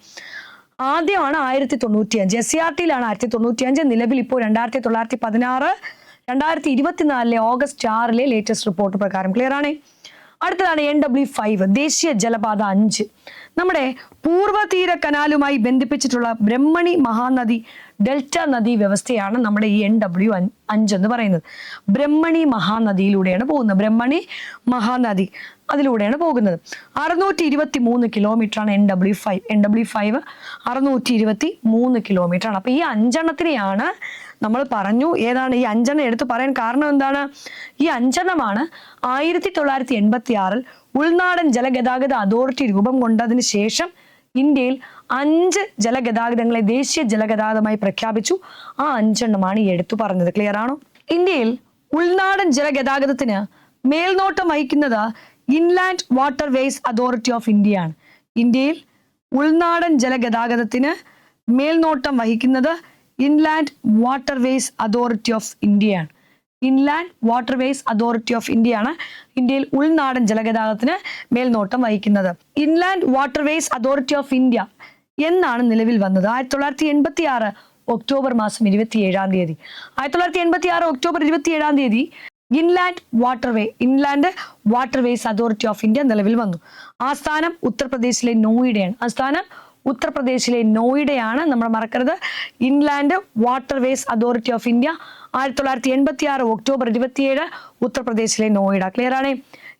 ആദ്യമാണ് ആയിരത്തി തൊണ്ണൂറ്റി അഞ്ച് എസ് സി ആർ ടിയിലാണ് ആയിരത്തി തൊണ്ണൂറ്റി അഞ്ച് നിലവിൽ ഇപ്പോൾ രണ്ടായിരത്തി തൊള്ളായിരത്തി പതിനാറ് രണ്ടായിരത്തി ഇരുപത്തിനാലിലെ ഓഗസ്റ്റ് ആറിലെ ലേറ്റസ്റ്റ് റിപ്പോർട്ട് പ്രകാരം ക്ലിയർ ആണേ. അടുത്തതാണ് എൻ ഡബ്ല്യു ഫൈവ് ദേശീയ ജലപാത അഞ്ച്. നമ്മുടെ പൂർവതീര കനാലുമായി ബന്ധിപ്പിച്ചിട്ടുള്ള ബ്രഹ്മണി മഹാനദി ഡെൽറ്റ നദീ വ്യവസ്ഥയാണ് നമ്മുടെ ഈ എൻ ഡബ്ല്യു അഞ്ച് എന്ന് പറയുന്നത്. ബ്രഹ്മണി മഹാനദിയിലൂടെയാണ് പോകുന്നത്. ബ്രഹ്മണി മഹാനദി അതിലൂടെയാണ് പോകുന്നത്. അറുന്നൂറ്റി ഇരുപത്തി മൂന്ന് കിലോമീറ്റർ ആണ് N W five N W five അറുന്നൂറ്റി ഇരുപത്തി മൂന്ന് കിലോമീറ്റർ ആണ് അപ്പൊ ഈ അഞ്ചെണ്ണത്തിനെയാണ് നമ്മൾ പറഞ്ഞു ഏതാണ് ഈ അഞ്ചെണ്ണം എടുത്തു പറയാൻ കാരണം എന്താണ്? ഈ അഞ്ചെണ്ണമാണ് ആയിരത്തി തൊള്ളായിരത്തി എൺപത്തി ആറിൽ ഉൾനാടൻ ജലഗതാഗത അതോറിറ്റി രൂപം കൊണ്ടതിന് ശേഷം ഇന്ത്യയിൽ അഞ്ച് ജലഗതാഗതങ്ങളെ ദേശീയ ജലഗതാഗതമായി പ്രഖ്യാപിച്ചു. ആ അഞ്ചെണ്ണമാണ് ഈ എടുത്തു പറഞ്ഞത്. ക്ലിയർ ആണോ? ഇന്ത്യയിൽ ഉൾനാടൻ ജലഗതാഗതത്തിന് മേൽനോട്ടം വഹിക്കുന്നത് inland water ways authority of India ആണ്. ഇന്ത്യയിൽ ഉൾനാടൻ ജലഗതാഗതത്തിന് മേൽനോട്ടം വഹിക്കുന്നത് inland water ways authority of ഇന്ത്യയാണ് ഇൻലാൻഡ് വാട്ടർവേസ് അതോറിറ്റി ഓഫ് ഇന്ത്യയാണ് ഇന്ത്യയിൽ ഉൾനാടൻ ജലഗതാഗതത്തിന് മേൽനോട്ടം വഹിക്കുന്നത്. Inland waterways authority of India എന്നാണ് നിലവിൽ വന്നത്. ആയിരത്തി തൊള്ളായിരത്തി എൺപത്തി ആറ് ഒക്ടോബർ മാസം ഇരുപത്തി ഏഴാം തീയതി. ആയിരത്തി തൊള്ളായിരത്തി എൺപത്തി ആറ് ഒക്ടോബർ ഇരുപത്തി ഏഴാം തീയതി inland waterway inland waterways authority of India നിലവിൽ വന്നു. ആസ്ഥാനം ഉത്തർപ്രദേശിലെ നോയിഡയാണ്. ആസ്ഥാനം ഉത്തർപ്രദേശിലെ നോയിഡയാണ്. നമ്മൾ മറക്കരുത്. Inland waterways authority of India ആയിരത്തി തൊള്ളായിരത്തി എൺപത്തി ആറ് ഒക്ടോബർ ഇരുപത്തിയേഴ് ഉത്തർപ്രദേശിലെ നോയിഡ ക്ലിയർ ആണേ.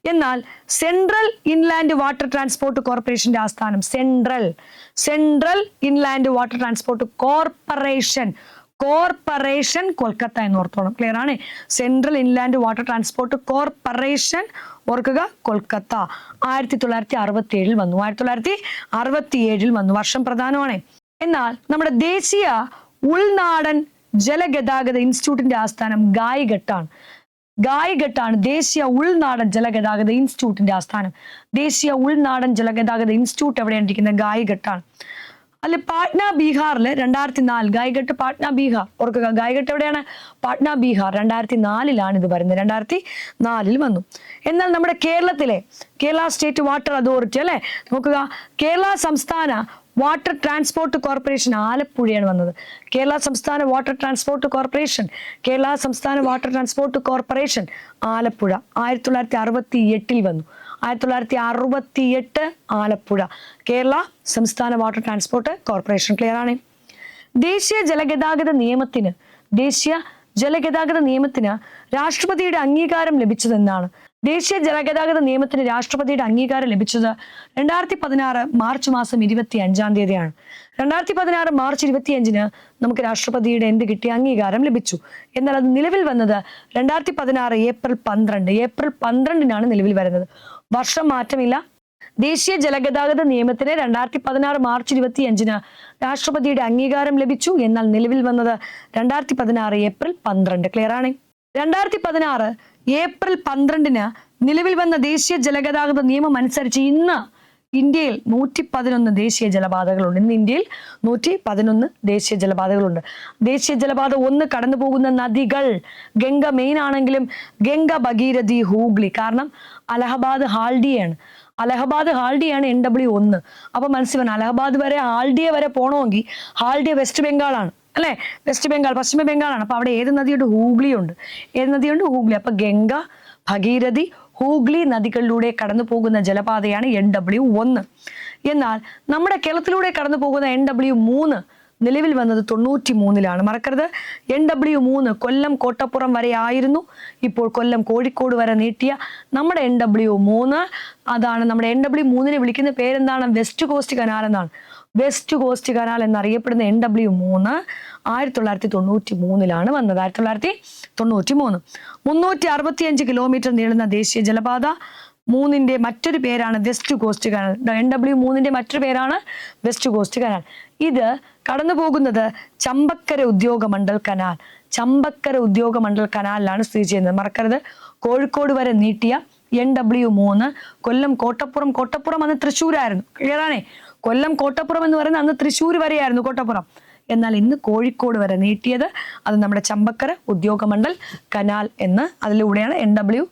എന്നാൽ സെൻട്രൽ ഇൻലാൻഡ് വാട്ടർ ട്രാൻസ്പോർട്ട് കോർപ്പറേഷന്റെ ആസ്ഥാനം central central inland water transport corporation corporation Kolkata എന്ന് ഓർത്തോളം ക്ലിയർ ആണ്. Central inland water transport corporation ഓർക്കുക കൊൽക്കത്ത. ആയിരത്തി തൊള്ളായിരത്തി അറുപത്തി ഏഴിൽ വന്നു. ആയിരത്തി തൊള്ളായിരത്തി അറുപത്തി ഏഴിൽ വന്നു. വർഷം പ്രധാനമാണ്. എന്നാൽ നമ്മുടെ ദേശീയ ഉൾനാടൻ ജലഗതാഗത ഇൻസ്റ്റിറ്റ്യൂട്ടിന്റെ ആസ്ഥാനം ഗായ്ഘട്ടാണ്. ഗായ്ഘട്ടാണ് ദേശീയ ഉൾനാടൻ ജലഗതാഗത ഇൻസ്റ്റിറ്റ്യൂട്ടിന്റെ ആസ്ഥാനം. ദേശീയ ഉൾനാടൻ ജലഗതാഗത ഇൻസ്റ്റിറ്റ്യൂട്ട് എവിടെയാണ് ഇരിക്കുന്നത്? ഗായിഘട്ടാണ്. അല്ല പാട്ന ബീഹാറിൽ രണ്ടായിരത്തി നാല് ഗായ്ഘട്ട് പാട്ന ബീഹാർ. ഓർക്കുക ഗായ്ഘട്ട് എവിടെയാണ്? പാട്ന ബീഹാർ രണ്ടായിരത്തി നാലിലാണ് ഇത് വരുന്നത്. രണ്ടായിരത്തി നാലിൽ വന്നു. എന്നാൽ നമ്മുടെ കേരളത്തിലെ കേരള സ്റ്റേറ്റ് വാട്ടർ അതോറിറ്റി അല്ലെ? നോക്കുക കേരള സംസ്ഥാന വാട്ടർ ട്രാൻസ്പോർട്ട് കോർപ്പറേഷൻ ആലപ്പുഴയാണ് വന്നത്. കേരള സംസ്ഥാന വാട്ടർ ട്രാൻസ്പോർട്ട് കോർപ്പറേഷൻ കേരള സംസ്ഥാന വാട്ടർ ട്രാൻസ്പോർട്ട് കോർപ്പറേഷൻ ആലപ്പുഴ. ആയിരത്തി തൊള്ളായിരത്തി അറുപത്തി എട്ടിൽ വന്നു. ആയിരത്തി തൊള്ളായിരത്തി അറുപത്തി എട്ട് ആലപ്പുഴ. കേരള സംസ്ഥാന വാട്ടർ ട്രാൻസ്പോർട്ട് കോർപ്പറേഷൻ ക്ലിയർ ആണ്. ദേശീയ ജലഗതാഗത നിയമത്തിന് ദേശീയ ജലഗതാഗത നിയമത്തിന് രാഷ്ട്രപതിയുടെ അംഗീകാരം ലഭിച്ചതെന്നാണ് ദേശീയ ജലഗതാഗത നിയമത്തിന് രാഷ്ട്രപതിയുടെ അംഗീകാരം ലഭിച്ചത് രണ്ടായിരത്തി പതിനാറ് മാർച്ച് മാസം ഇരുപത്തി അഞ്ചാം തീയതിയാണ്. രണ്ടായിരത്തി പതിനാറ് മാർച്ച് ഇരുപത്തി അഞ്ചിന് നമുക്ക് രാഷ്ട്രപതിയുടെ എന്ത് കിട്ടിയ അംഗീകാരം ലഭിച്ചു. എന്നാൽ അത് നിലവിൽ വന്നത് രണ്ടായിരത്തി പതിനാറ് ഏപ്രിൽ പന്ത്രണ്ട്. ഏപ്രിൽ പന്ത്രണ്ടിനാണ് നിലവിൽ വരുന്നത്. വർഷം മാറ്റമില്ല. ദേശീയ ജലഗതാഗത നിയമത്തിന് രണ്ടായിരത്തി പതിനാറ് മാർച്ച് ഇരുപത്തി അഞ്ചിന് രാഷ്ട്രപതിയുടെ അംഗീകാരം ലഭിച്ചു. എന്നാൽ നിലവിൽ വന്നത് രണ്ടായിരത്തി പതിനാറ് ഏപ്രിൽ പന്ത്രണ്ട്. ക്ലിയർ ആണ്? രണ്ടായിരത്തി പതിനാറ് ഏപ്രിൽ പന്ത്രണ്ടിന് നിലവിൽ വന്ന ദേശീയ ജലഗതാഗത നിയമം അനുസരിച്ച് ഇന്ന് ഇന്ത്യയിൽ നൂറ്റി പതിനൊന്ന് ദേശീയ ജലപാതകളുണ്ട്. ഇന്ന് ഇന്ത്യയിൽ നൂറ്റി പതിനൊന്ന് ദേശീയ ജലപാതകളുണ്ട്. ദേശീയ ജലപാത ഒന്ന് കടന്നു പോകുന്ന നദികൾ ഗംഗ മെയിൻ ആണെങ്കിലും ഗംഗ ഭഗീരഥി ഹൂഗ്ലി. കാരണം അലഹബാദ് ഹാൾഡിയാണ് അലഹബാദ് ഹാൾഡിയാണ് എൻ ഡബ്ല്യു ഒന്ന്. അപ്പൊ മനസ്സിലാണ് അലഹബാദ് വരെ ഹാൾഡിയ വരെ പോകണമെങ്കിൽ ഹാൾഡിയ വെസ്റ്റ് ബംഗാളാണ് അല്ലെ? വെസ്റ്റ് ബംഗാൾ പശ്ചിമ ബംഗാളാണ് അപ്പോൾ അവിടെ ഏത് നദിയുണ്ട്? ഹൂഗ്ലി ഉണ്ട് ഏത് നദിയുണ്ട്? ഹൂഗ്ലി. അപ്പോൾ ഗംഗ ഭഗീരഥി ഹൂഗ്ലി നദികളിലൂടെ കടന്നു പോകുന്ന ജലപാതയാണ് എൻ ഡബ്ല്യു ഒന്ന് എന്നാൽ നമ്മുടെ കേരളത്തിലൂടെ കടന്നു പോകുന്ന എൻ ഡബ്ല്യു മൂന്ന് നിലവിൽ വന്നത് തൊണ്ണൂറ്റി മൂന്നിലാണ് മറക്കരുത്. എൻ ഡബ്ല്യു മൂന്ന് കൊല്ലം കോട്ടപ്പുറം വരെ ആയിരുന്നു. ഇപ്പോൾ കൊല്ലം കോഴിക്കോട് വരെ നീട്ടിയ നമ്മുടെ എൻ ഡബ്ല്യു മൂന്ന് അതാണ് നമ്മുടെ എൻ ഡബ്ല്യു മൂന്നിനെ വിളിക്കുന്ന പേരെന്താണ്? വെസ്റ്റ് കോസ്റ്റ് കനാൽ എന്നാണ്. വെസ്റ്റ് കോസ്റ്റ് കനാൽ എന്നറിയപ്പെടുന്ന എൻ ഡബ്ല്യു മൂന്ന് ആയിരത്തി തൊള്ളായിരത്തി തൊണ്ണൂറ്റി മൂന്നിലാണ് വന്നത്. ആയിരത്തി തൊള്ളായിരത്തി തൊണ്ണൂറ്റി മൂന്ന് മുന്നൂറ്റി അറുപത്തി അഞ്ച് കിലോമീറ്റർ നീളുന്ന ദേശീയ ജലപാത. മൂന്നിന്റെ മറ്റൊരു പേരാണ് west coast canal. N W മൂന്നിന്റെ മറ്റൊരു പേരാണ് വെസ്റ്റ് കോസ്റ്റ് കനാൽ. ഇത് കടന്നു പോകുന്നത് ചമ്പക്കര ഉദ്യോഗമണ്ഡൽ കനാൽ. ചമ്പക്കര ഉദ്യോഗമണ്ഡൽ കനാലിലാണ് സ്ഥിതി ചെയ്യുന്നത്. മറക്കരുത്. കോഴിക്കോട് വരെ നീട്ടിയ എൻ ഡബ്ല്യു മൂന്ന് കൊല്ലം കോട്ടപ്പുറം. കോട്ടപ്പുറം അന്ന് തൃശ്ശൂരായിരുന്നു. ക്ലിയറാണേ കൊല്ലം കോട്ടപ്പുറം എന്ന് പറയുന്നത് അന്ന് തൃശ്ശൂർ വരെയായിരുന്നു കോട്ടപ്പുറം. എന്നാൽ ഇന്ന് കോഴിക്കോട് വരെ നീട്ടിയത് അത് നമ്മുടെ ചമ്പക്കര ഉദ്യോഗമണ്ഡൽ കനാൽ എന്ന് അതിലൂടെയാണ് എൻ ഡബ്ല്യു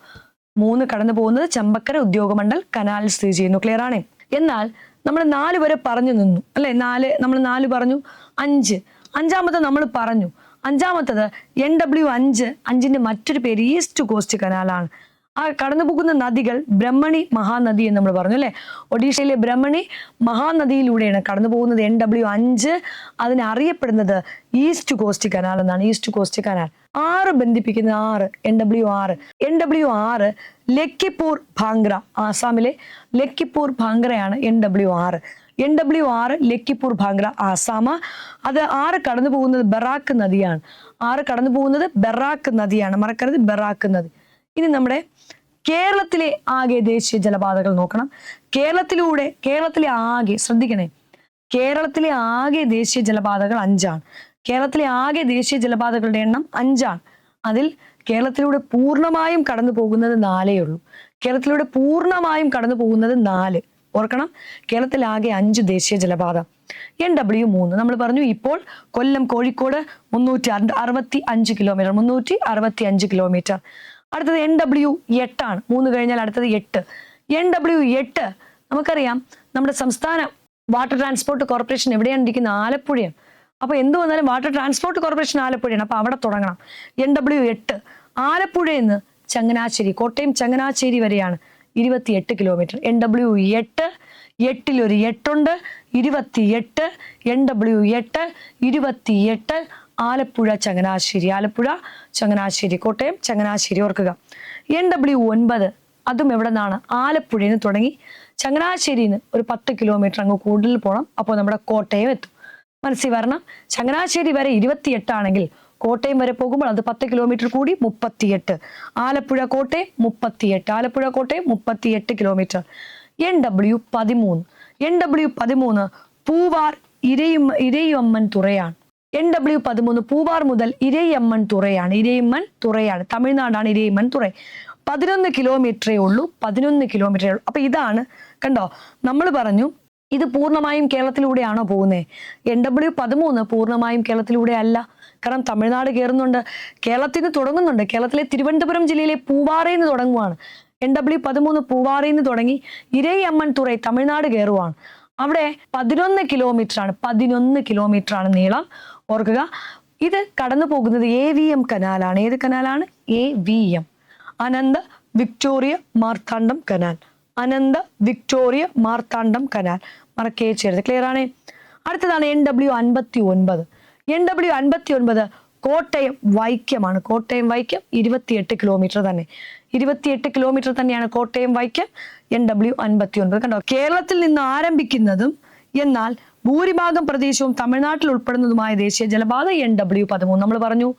മൂന്ന് കടന്നു പോകുന്നത്. ചമ്പക്കര ഉദ്യോഗമണ്ഡൽ കനാലിൽ സ്ഥിതി ചെയ്യുന്നു. ക്ലിയർ ആണേ? എന്നാൽ നമ്മൾ നാല് വരെ പറഞ്ഞു നിന്നു. അല്ലെ? നാല് നമ്മൾ നാല് പറഞ്ഞു. അഞ്ച്. അഞ്ചാമത്തെ നമ്മൾ പറഞ്ഞു. അഞ്ചാമത്തത് എൻ ഡബ്ല്യു അഞ്ച് അഞ്ചിന്റെ മറ്റൊരു പേര് ഈസ്റ്റ് കോസ്റ്റ് കനാലാണ്. ആ കടന്നു പോകുന്ന നദികൾ ബ്രഹ്മണി മഹാനദി എന്ന് നമ്മൾ പറഞ്ഞു അല്ലേ? ഒഡീഷയിലെ ബ്രഹ്മണി മഹാനദിയിലൂടെയാണ് കടന്നു പോകുന്നത് എൻ ഡബ്ല്യു അഞ്ച്. അതിനെ അറിയപ്പെടുന്നത് ഈസ്റ്റ് കോസ്റ്റ് കനാൽ എന്നാണ്. East coast canal. ആറ് ബന്ധിപ്പിക്കുന്ന ആറ് എൻ ഡബ്ല്യു ആറ്. എൻ ഡബ്ല്യു ആറ് ലക്കിപ്പൂർ ഭാംഗ്ര ആസാമിലെ ലക്കിപ്പൂർ ഭാംഗ്രയാണ് എൻ ഡബ്ല്യു ആറ്. എൻ ഡബ്ല്യു ആറ് ലക്കിപ്പൂർ ഭാംഗ്ര ആസാമ. അത് ആറ് കടന്നു പോകുന്നത് ബറാക്ക് നദിയാണ്. ആറ് കടന്നു പോകുന്നത് ബറാക്ക് നദിയാണ്. മറക്കരുത് ബറാക്ക് നദി. ഇനി നമ്മുടെ കേരളത്തിലെ ആകെ ദേശീയ ജലപാതകൾ നോക്കണം. കേരളത്തിലൂടെ കേരളത്തിലെ ആകെ ശ്രദ്ധിക്കണേ. കേരളത്തിലെ ആകെ ദേശീയ ജലപാതകൾ അഞ്ചാണ്. കേരളത്തിലെ ആകെ ദേശീയ ജലപാതകളുടെ എണ്ണം അഞ്ചാണ്. അതിൽ കേരളത്തിലൂടെ പൂർണമായും കടന്നു പോകുന്നത് നാലേ ഉള്ളൂ. കേരളത്തിലൂടെ പൂർണമായും കടന്നു പോകുന്നത് നാല്. ഓർക്കണം കേരളത്തിലാകെ അഞ്ച് ദേശീയ ജലപാത. എൻ ഡബ്ല്യു മൂന്ന്. നമ്മൾ പറഞ്ഞു ഇപ്പോൾ കൊല്ലം കോഴിക്കോട് മുന്നൂറ്റി അറുപത്തി അഞ്ച് കിലോമീറ്റർ മുന്നൂറ്റി അറുപത്തി അഞ്ച് കിലോമീറ്റർ. അടുത്തത് എൻ ഡബ്ല്യു എട്ടാണ് മൂന്ന് കഴിഞ്ഞാൽ അടുത്തത് എട്ട്. എൻ ഡബ്ല്യു എട്ട് നമുക്കറിയാം നമ്മുടെ സംസ്ഥാന വാട്ടർ ട്രാൻസ്പോർട്ട് കോർപ്പറേഷൻ എവിടെയാണ് ഇരിക്കുന്നത്? ആലപ്പുഴയാണ്. അപ്പോൾ എന്ത് വന്നാലും വാട്ടർ ട്രാൻസ്പോർട്ട് കോർപ്പറേഷൻ ആലപ്പുഴയാണ്. അപ്പോൾ അവിടെ തുടങ്ങണം. എൻ ഡബ്ല്യു എട്ട് ആലപ്പുഴയിൽ നിന്ന് ചങ്ങനാശ്ശേരി കോട്ടയം ചങ്ങനാശ്ശേരി വരെയാണ് ഇരുപത്തിയെട്ട് കിലോമീറ്റർ എൻ ഡബ്ല്യു എട്ട് എട്ടിലൊരു എട്ടുണ്ട്. ഇരുപത്തിയെട്ട് എൻ ഡബ്ല്യു എട്ട് ഇരുപത്തിയെട്ട് ആലപ്പുഴ ചങ്ങനാശ്ശേരി. ആലപ്പുഴ ചങ്ങനാശ്ശേരി കോട്ടയം ചങ്ങനാശ്ശേരി ഓർക്കുക. എൻ ഡബ്ല്യു ഒൻപത് അതും എവിടെ നിന്നാണ്? ആലപ്പുഴയിൽ നിന്ന് തുടങ്ങി ചങ്ങനാശ്ശേരിയിൽ നിന്ന് ഒരു പത്ത് കിലോമീറ്റർ അങ്ങ് കൂടുതൽ പോകണം അപ്പോൾ നമ്മുടെ കോട്ടയം എത്തും. മനസ്സിൽ വരണം. ചങ്ങനാശ്ശേരി വരെ ഇരുപത്തിയെട്ടാണെങ്കിൽ കോട്ടയം വരെ പോകുമ്പോൾ അത് പത്ത് കിലോമീറ്റർ കൂടി മുപ്പത്തിയെട്ട്. ആലപ്പുഴ കോട്ടയം മുപ്പത്തിയെട്ട്. ആലപ്പുഴ കോട്ടയം മുപ്പത്തിയെട്ട് കിലോമീറ്റർ എൻ ഡബ്ല്യു പതിമൂന്ന്. എൻ ഡബ്ല്യു പതിമൂന്ന് പൂവാർ ഇരയും ഇരയുമ്മൻ തുറയാണ്. എൻ ഡബ്ല്യു പതിമൂന്ന് പൂവാർ മുതൽ ഇരയമ്മൻ തുറയാണ്. ഇരയമ്മൻ തുറയാണ്. തമിഴ്നാടാണ് ഇരയമ്മൻ തുറ. പതിനൊന്ന് കിലോമീറ്ററേ ഉള്ളൂ. പതിനൊന്ന് കിലോമീറ്ററേ ഉള്ളൂ. അപ്പൊ ഇതാണ് കണ്ടോ? നമ്മൾ പറഞ്ഞു ഇത് പൂർണമായും കേരളത്തിലൂടെയാണോ പോകുന്നത് എൻ ഡബ്ല്യു പതിമൂന്ന് പൂർണമായും കേരളത്തിലൂടെ അല്ല. കാരണം തമിഴ്നാട് കയറുന്നുണ്ട് കേരളത്തിൽ നിന്ന് തുടങ്ങുന്നുണ്ട്. കേരളത്തിലെ തിരുവനന്തപുരം ജില്ലയിലെ പൂവാറയിൽ നിന്ന് തുടങ്ങുവാണ്. എൻ ഡബ്ല്യു പതിമൂന്ന് പൂവാറയിൽ നിന്ന് തുടങ്ങി ഇരയമ്മൻ തുറൈ തമിഴ്നാട് കയറുവാണ് അവിടെ പതിനൊന്ന് കിലോമീറ്റർ ആണ്. പതിനൊന്ന് കിലോമീറ്റർ ആണ് നീളം. ഓർക്കുക. ഇത് കടന്നു പോകുന്നത് എ വി എം കനാലാണ് ഏത് കനാലാണ് A V M Anantha Victoria Marthandam canal Anantha Victoria Marthandam canal മറക്കേ ചേർത്ത് ക്ലിയർ ആണ്? അടുത്തതാണ് എൻ ഡബ്ല്യു അൻപത്തി ഒൻപത് എൻ ഡബ്ല്യു അൻപത്തി ഒൻപത് കോട്ടയം വൈക്കമാണ് കോട്ടയം വൈക്കം ഇരുപത്തിയെട്ട് കിലോമീറ്റർ തന്നെ. ഇരുപത്തിയെട്ട് കിലോമീറ്റർ തന്നെയാണ് കോട്ടയം വൈക്കം എൻ ഡബ്ല്യു അൻപത്തി ഒൻപത് കണ്ടോ? കേരളത്തിൽ നിന്ന് ആരംഭിക്കുന്നതും എന്നാൽ ഭൂരിഭാഗം പ്രദേശവും തമിഴ്നാട്ടിൽ ഉൾപ്പെടുന്നതുമായ ദേശീയ ജലപാത എൻ ഡബ്ല്യു പതിമൂന്ന്. നമ്മൾ പറഞ്ഞു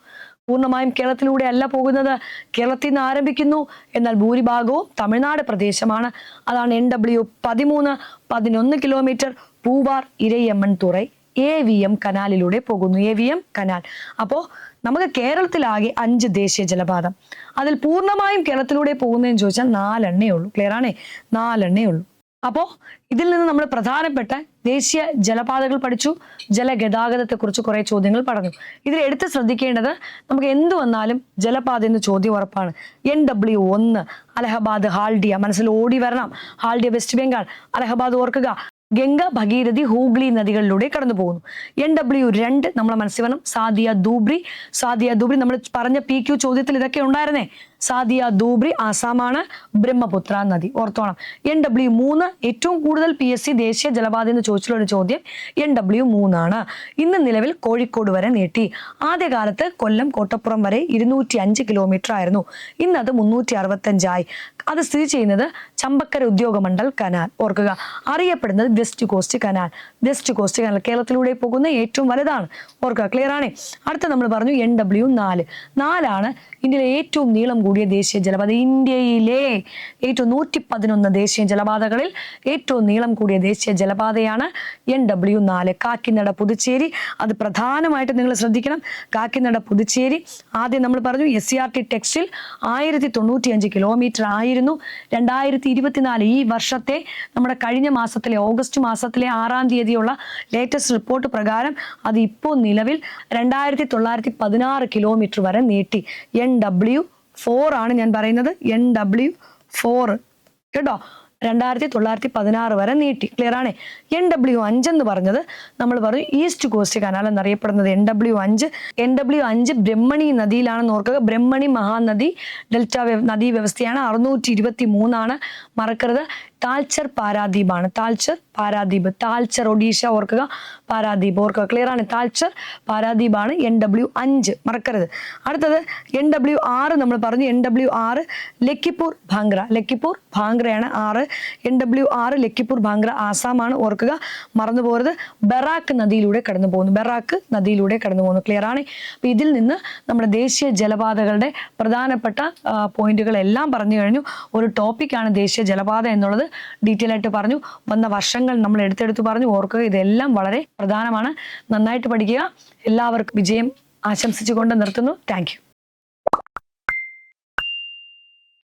പൂർണമായും കേരളത്തിലൂടെ അല്ല പോകുന്നത്. കേരളത്തിൽ നിന്ന് ആരംഭിക്കുന്നു. എന്നാൽ ഭൂരിഭാഗവും തമിഴ്നാട് പ്രദേശമാണ്. അതാണ് എൻ ഡബ്ല്യു പതിമൂന്ന്. പതിനൊന്ന് kilometre Poovar Erayumman Thurai A V M കനാലിലൂടെ പോകുന്നു. A V M canal. അപ്പോൾ നമുക്ക് കേരളത്തിലാകെ അഞ്ച് ദേശീയ ജലപാതം. അതിൽ പൂർണമായും കേരളത്തിലൂടെ പോകുന്നതെന്ന് ചോദിച്ചാൽ നാലെണ്ണേ ഉള്ളൂ. ക്ലിയർ ആണേ? നാലെണ്ണേ ഉള്ളൂ. അപ്പോൾ ഇതിൽ നിന്ന് നമ്മൾ പ്രധാനപ്പെട്ട ദേശീയ ജലപാതകൾ പഠിച്ചു. ജലഗതാഗതത്തെക്കുറിച്ച് കുറേ ചോദ്യങ്ങൾ പറഞ്ഞു. ഇതിൽ എടുത്ത് ശ്രദ്ധിക്കേണ്ടത് നമുക്ക് എന്ത് വന്നാലും ജലപാത എന്ന് ചോദ്യം ഉറപ്പാണ്. എൻ ഡബ്ല്യു ഒന്ന് അലഹബാദ് ഹാൾഡിയ. മനസ്സിൽ ഓടി വരണം. ഹാൾഡിയ വെസ്റ്റ് ബംഗാൾ. അലഹബാദ് ഓർക്കുക. ഗംഗ ഭഗീരഥി ഹൂഗ്ലി നദികളിലൂടെ കടന്നു പോകുന്നു. എൻ ഡബ്ല്യു രണ്ട് നമ്മളെ മനസ്സിൽ വേണം സാദിയ ദൂബ്രി. സാദിയ ദൂബ്രി നമ്മൾ പറഞ്ഞ പി ക്യു ചോദ്യത്തിൽ ഇതൊക്കെ ഉണ്ടായിരുന്നേ. സാദിയ ദൂബ്രി ആസാമാണ് ബ്രഹ്മപുത്ര നദി. ഓർത്തോണം. എൻ ഡബ്ല്യു മൂന്ന് ഏറ്റവും കൂടുതൽ പി എസ് സി ദേശീയ ജലപാത എന്ന് ചോദിച്ചിട്ടുള്ള ഒരു ചോദ്യം എൻ ഡബ്ല്യു മൂന്നാണ് ഇന്ന് നിലവിൽ കോഴിക്കോട് വരെ നീട്ടി. ആദ്യകാലത്ത് കൊല്ലം കോട്ടപ്പുറം വരെ ഇരുന്നൂറ്റി അഞ്ച് കിലോമീറ്റർ ആയിരുന്നു. ഇന്ന് അത് മുന്നൂറ്റി അറുപത്തഞ്ചായി അത് സ്ഥിതി ചെയ്യുന്നത് ചമ്പക്കര ഉദ്യോഗമണ്ഡൽ കനാൽ. ഓർക്കുക. അറിയപ്പെടുന്നത് west coast canal. West coast canal കേരളത്തിലൂടെ പോകുന്ന ഏറ്റവും വലുതാണ്. ഓർക്കുക. ക്ലിയർ ആണേ? അടുത്ത നമ്മൾ പറഞ്ഞു എൻ ഡബ്ല്യു നാല്. നാലാണ് ഇന്ത്യയിലെ ഏറ്റവും നീളം കൂടിയ ദേശീയ ജലപാത ഇന്ത്യയിലെ ഏറ്റവും നൂറ്റി പതിനൊന്ന് ദേശീയ ജലപാതകളിൽ ഏറ്റവും നീളം കൂടിയ ദേശീയ ജലപാതയാണ് എൻ ഡബ്ല്യു നാല്. കാക്കിനട പുതുച്ചേരി. അത് പ്രധാനമായിട്ട് നിങ്ങൾ ശ്രദ്ധിക്കണം. കാക്കിനട പുതുച്ചേരി. ആദ്യം നമ്മൾ പറഞ്ഞു എസ് സി ആർ ടി ടെക്സ്റ്റിൽ ആയിരത്തി തൊണ്ണൂറ്റി അഞ്ച് കിലോമീറ്റർ ആയിരുന്നു. രണ്ടായിരത്തി ഇരുപത്തിനാല് ഈ വർഷത്തെ നമ്മുടെ കഴിഞ്ഞ മാസത്തിലെ ഓഗസ്റ്റ് മാസത്തിലെ ആറാം തീയതിയുള്ള ലേറ്റസ്റ്റ് റിപ്പോർട്ട് പ്രകാരം അത് ഇപ്പോൾ നിലവിൽ രണ്ടായിരത്തി തൊള്ളായിരത്തി പതിനാറ് കിലോമീറ്റർ വരെ നീട്ടി. എൻ ഡബ്ല്യു ഫോർ ആണ് ഞാൻ പറയുന്നത്. എൻ ഡബ്ല്യു ഫോർ കേട്ടോ? രണ്ടായിരത്തി തൊള്ളായിരത്തി പതിനാറ് വരെ നീട്ടി. ക്ലിയർ ആണേ? എൻ ഡബ്ല്യു അഞ്ച് എന്ന് പറഞ്ഞത് നമ്മൾ പറഞ്ഞു ഈസ്റ്റ് കോസ്റ്റ് കനാൽ എന്നറിയപ്പെടുന്നത് എൻ ഡബ്ല്യു അഞ്ച്. എൻ ഡബ്ല്യു അഞ്ച് ബ്രഹ്മണി നദിയിലാണെന്ന് ഓർക്കുക. ബ്രഹ്മണി മഹാനദി ഡെൽറ്റ നദീ വ്യവസ്ഥയാണ്. അറുന്നൂറ്റി ഇരുപത്തി മൂന്നാണ് മറക്കരുത്. താൽച്ചർ പാരാദ്വീപാണ് താൽച്ചർ പാരാദ്വീപ് താൽച്ചർ ഒഡീഷ ഓർക്കുക. പാരാദ്വീപ് ഓർക്കുക. ക്ലിയർ ആണ്? താൽച്ചർ പാരാദ്വീപാണ് എൻ ഡബ്ല്യു അഞ്ച്. മറക്കരുത്. അടുത്തത് എൻ ഡബ്ല്യു ആറ് നമ്മൾ പറഞ്ഞു. എൻ ഡബ്ല്യു ആറ് ലക്കിപ്പൂർ ഭാംഗ്ര ലക്കിപ്പൂർ ഭാംഗ്രയാണ് ആറ്. എൻ ഡബ്ല്യു ആറ് ലക്കിപ്പൂർ ഭാംഗ്ര ആസാമാണ് ഓർക്കുക. മറന്നു പോകരുത് ബെറാക്ക് നദിയിലൂടെ കടന്നു പോകുന്നു. ബെറാക്ക് നദിയിലൂടെ കടന്നു പോകുന്നു. ക്ലിയർ ആണ്? അപ്പോൾ ഇതിൽ നിന്ന് നമ്മുടെ ദേശീയ ജലപാതകളുടെ പ്രധാനപ്പെട്ട പോയിന്റുകളെല്ലാം പറഞ്ഞു കഴിഞ്ഞു. ഒരു ടോപ്പിക്കാണ് ദേശീയ ജലപാത എന്നുള്ളത്. ഡീറ്റെയിൽ ആയിട്ട് പറഞ്ഞു. വന്ന വർഷങ്ങൾ നമ്മൾ എടുത്തെടുത്ത് പറഞ്ഞു. ഓർക്കുക ഇതെല്ലാം വളരെ പ്രധാനമാണ്. നന്നായിട്ട് പഠിക്കുക. എല്ലാവർക്കും വിജയം ആശംസിച്ചുകൊണ്ട് നിർത്തുന്നു. താങ്ക്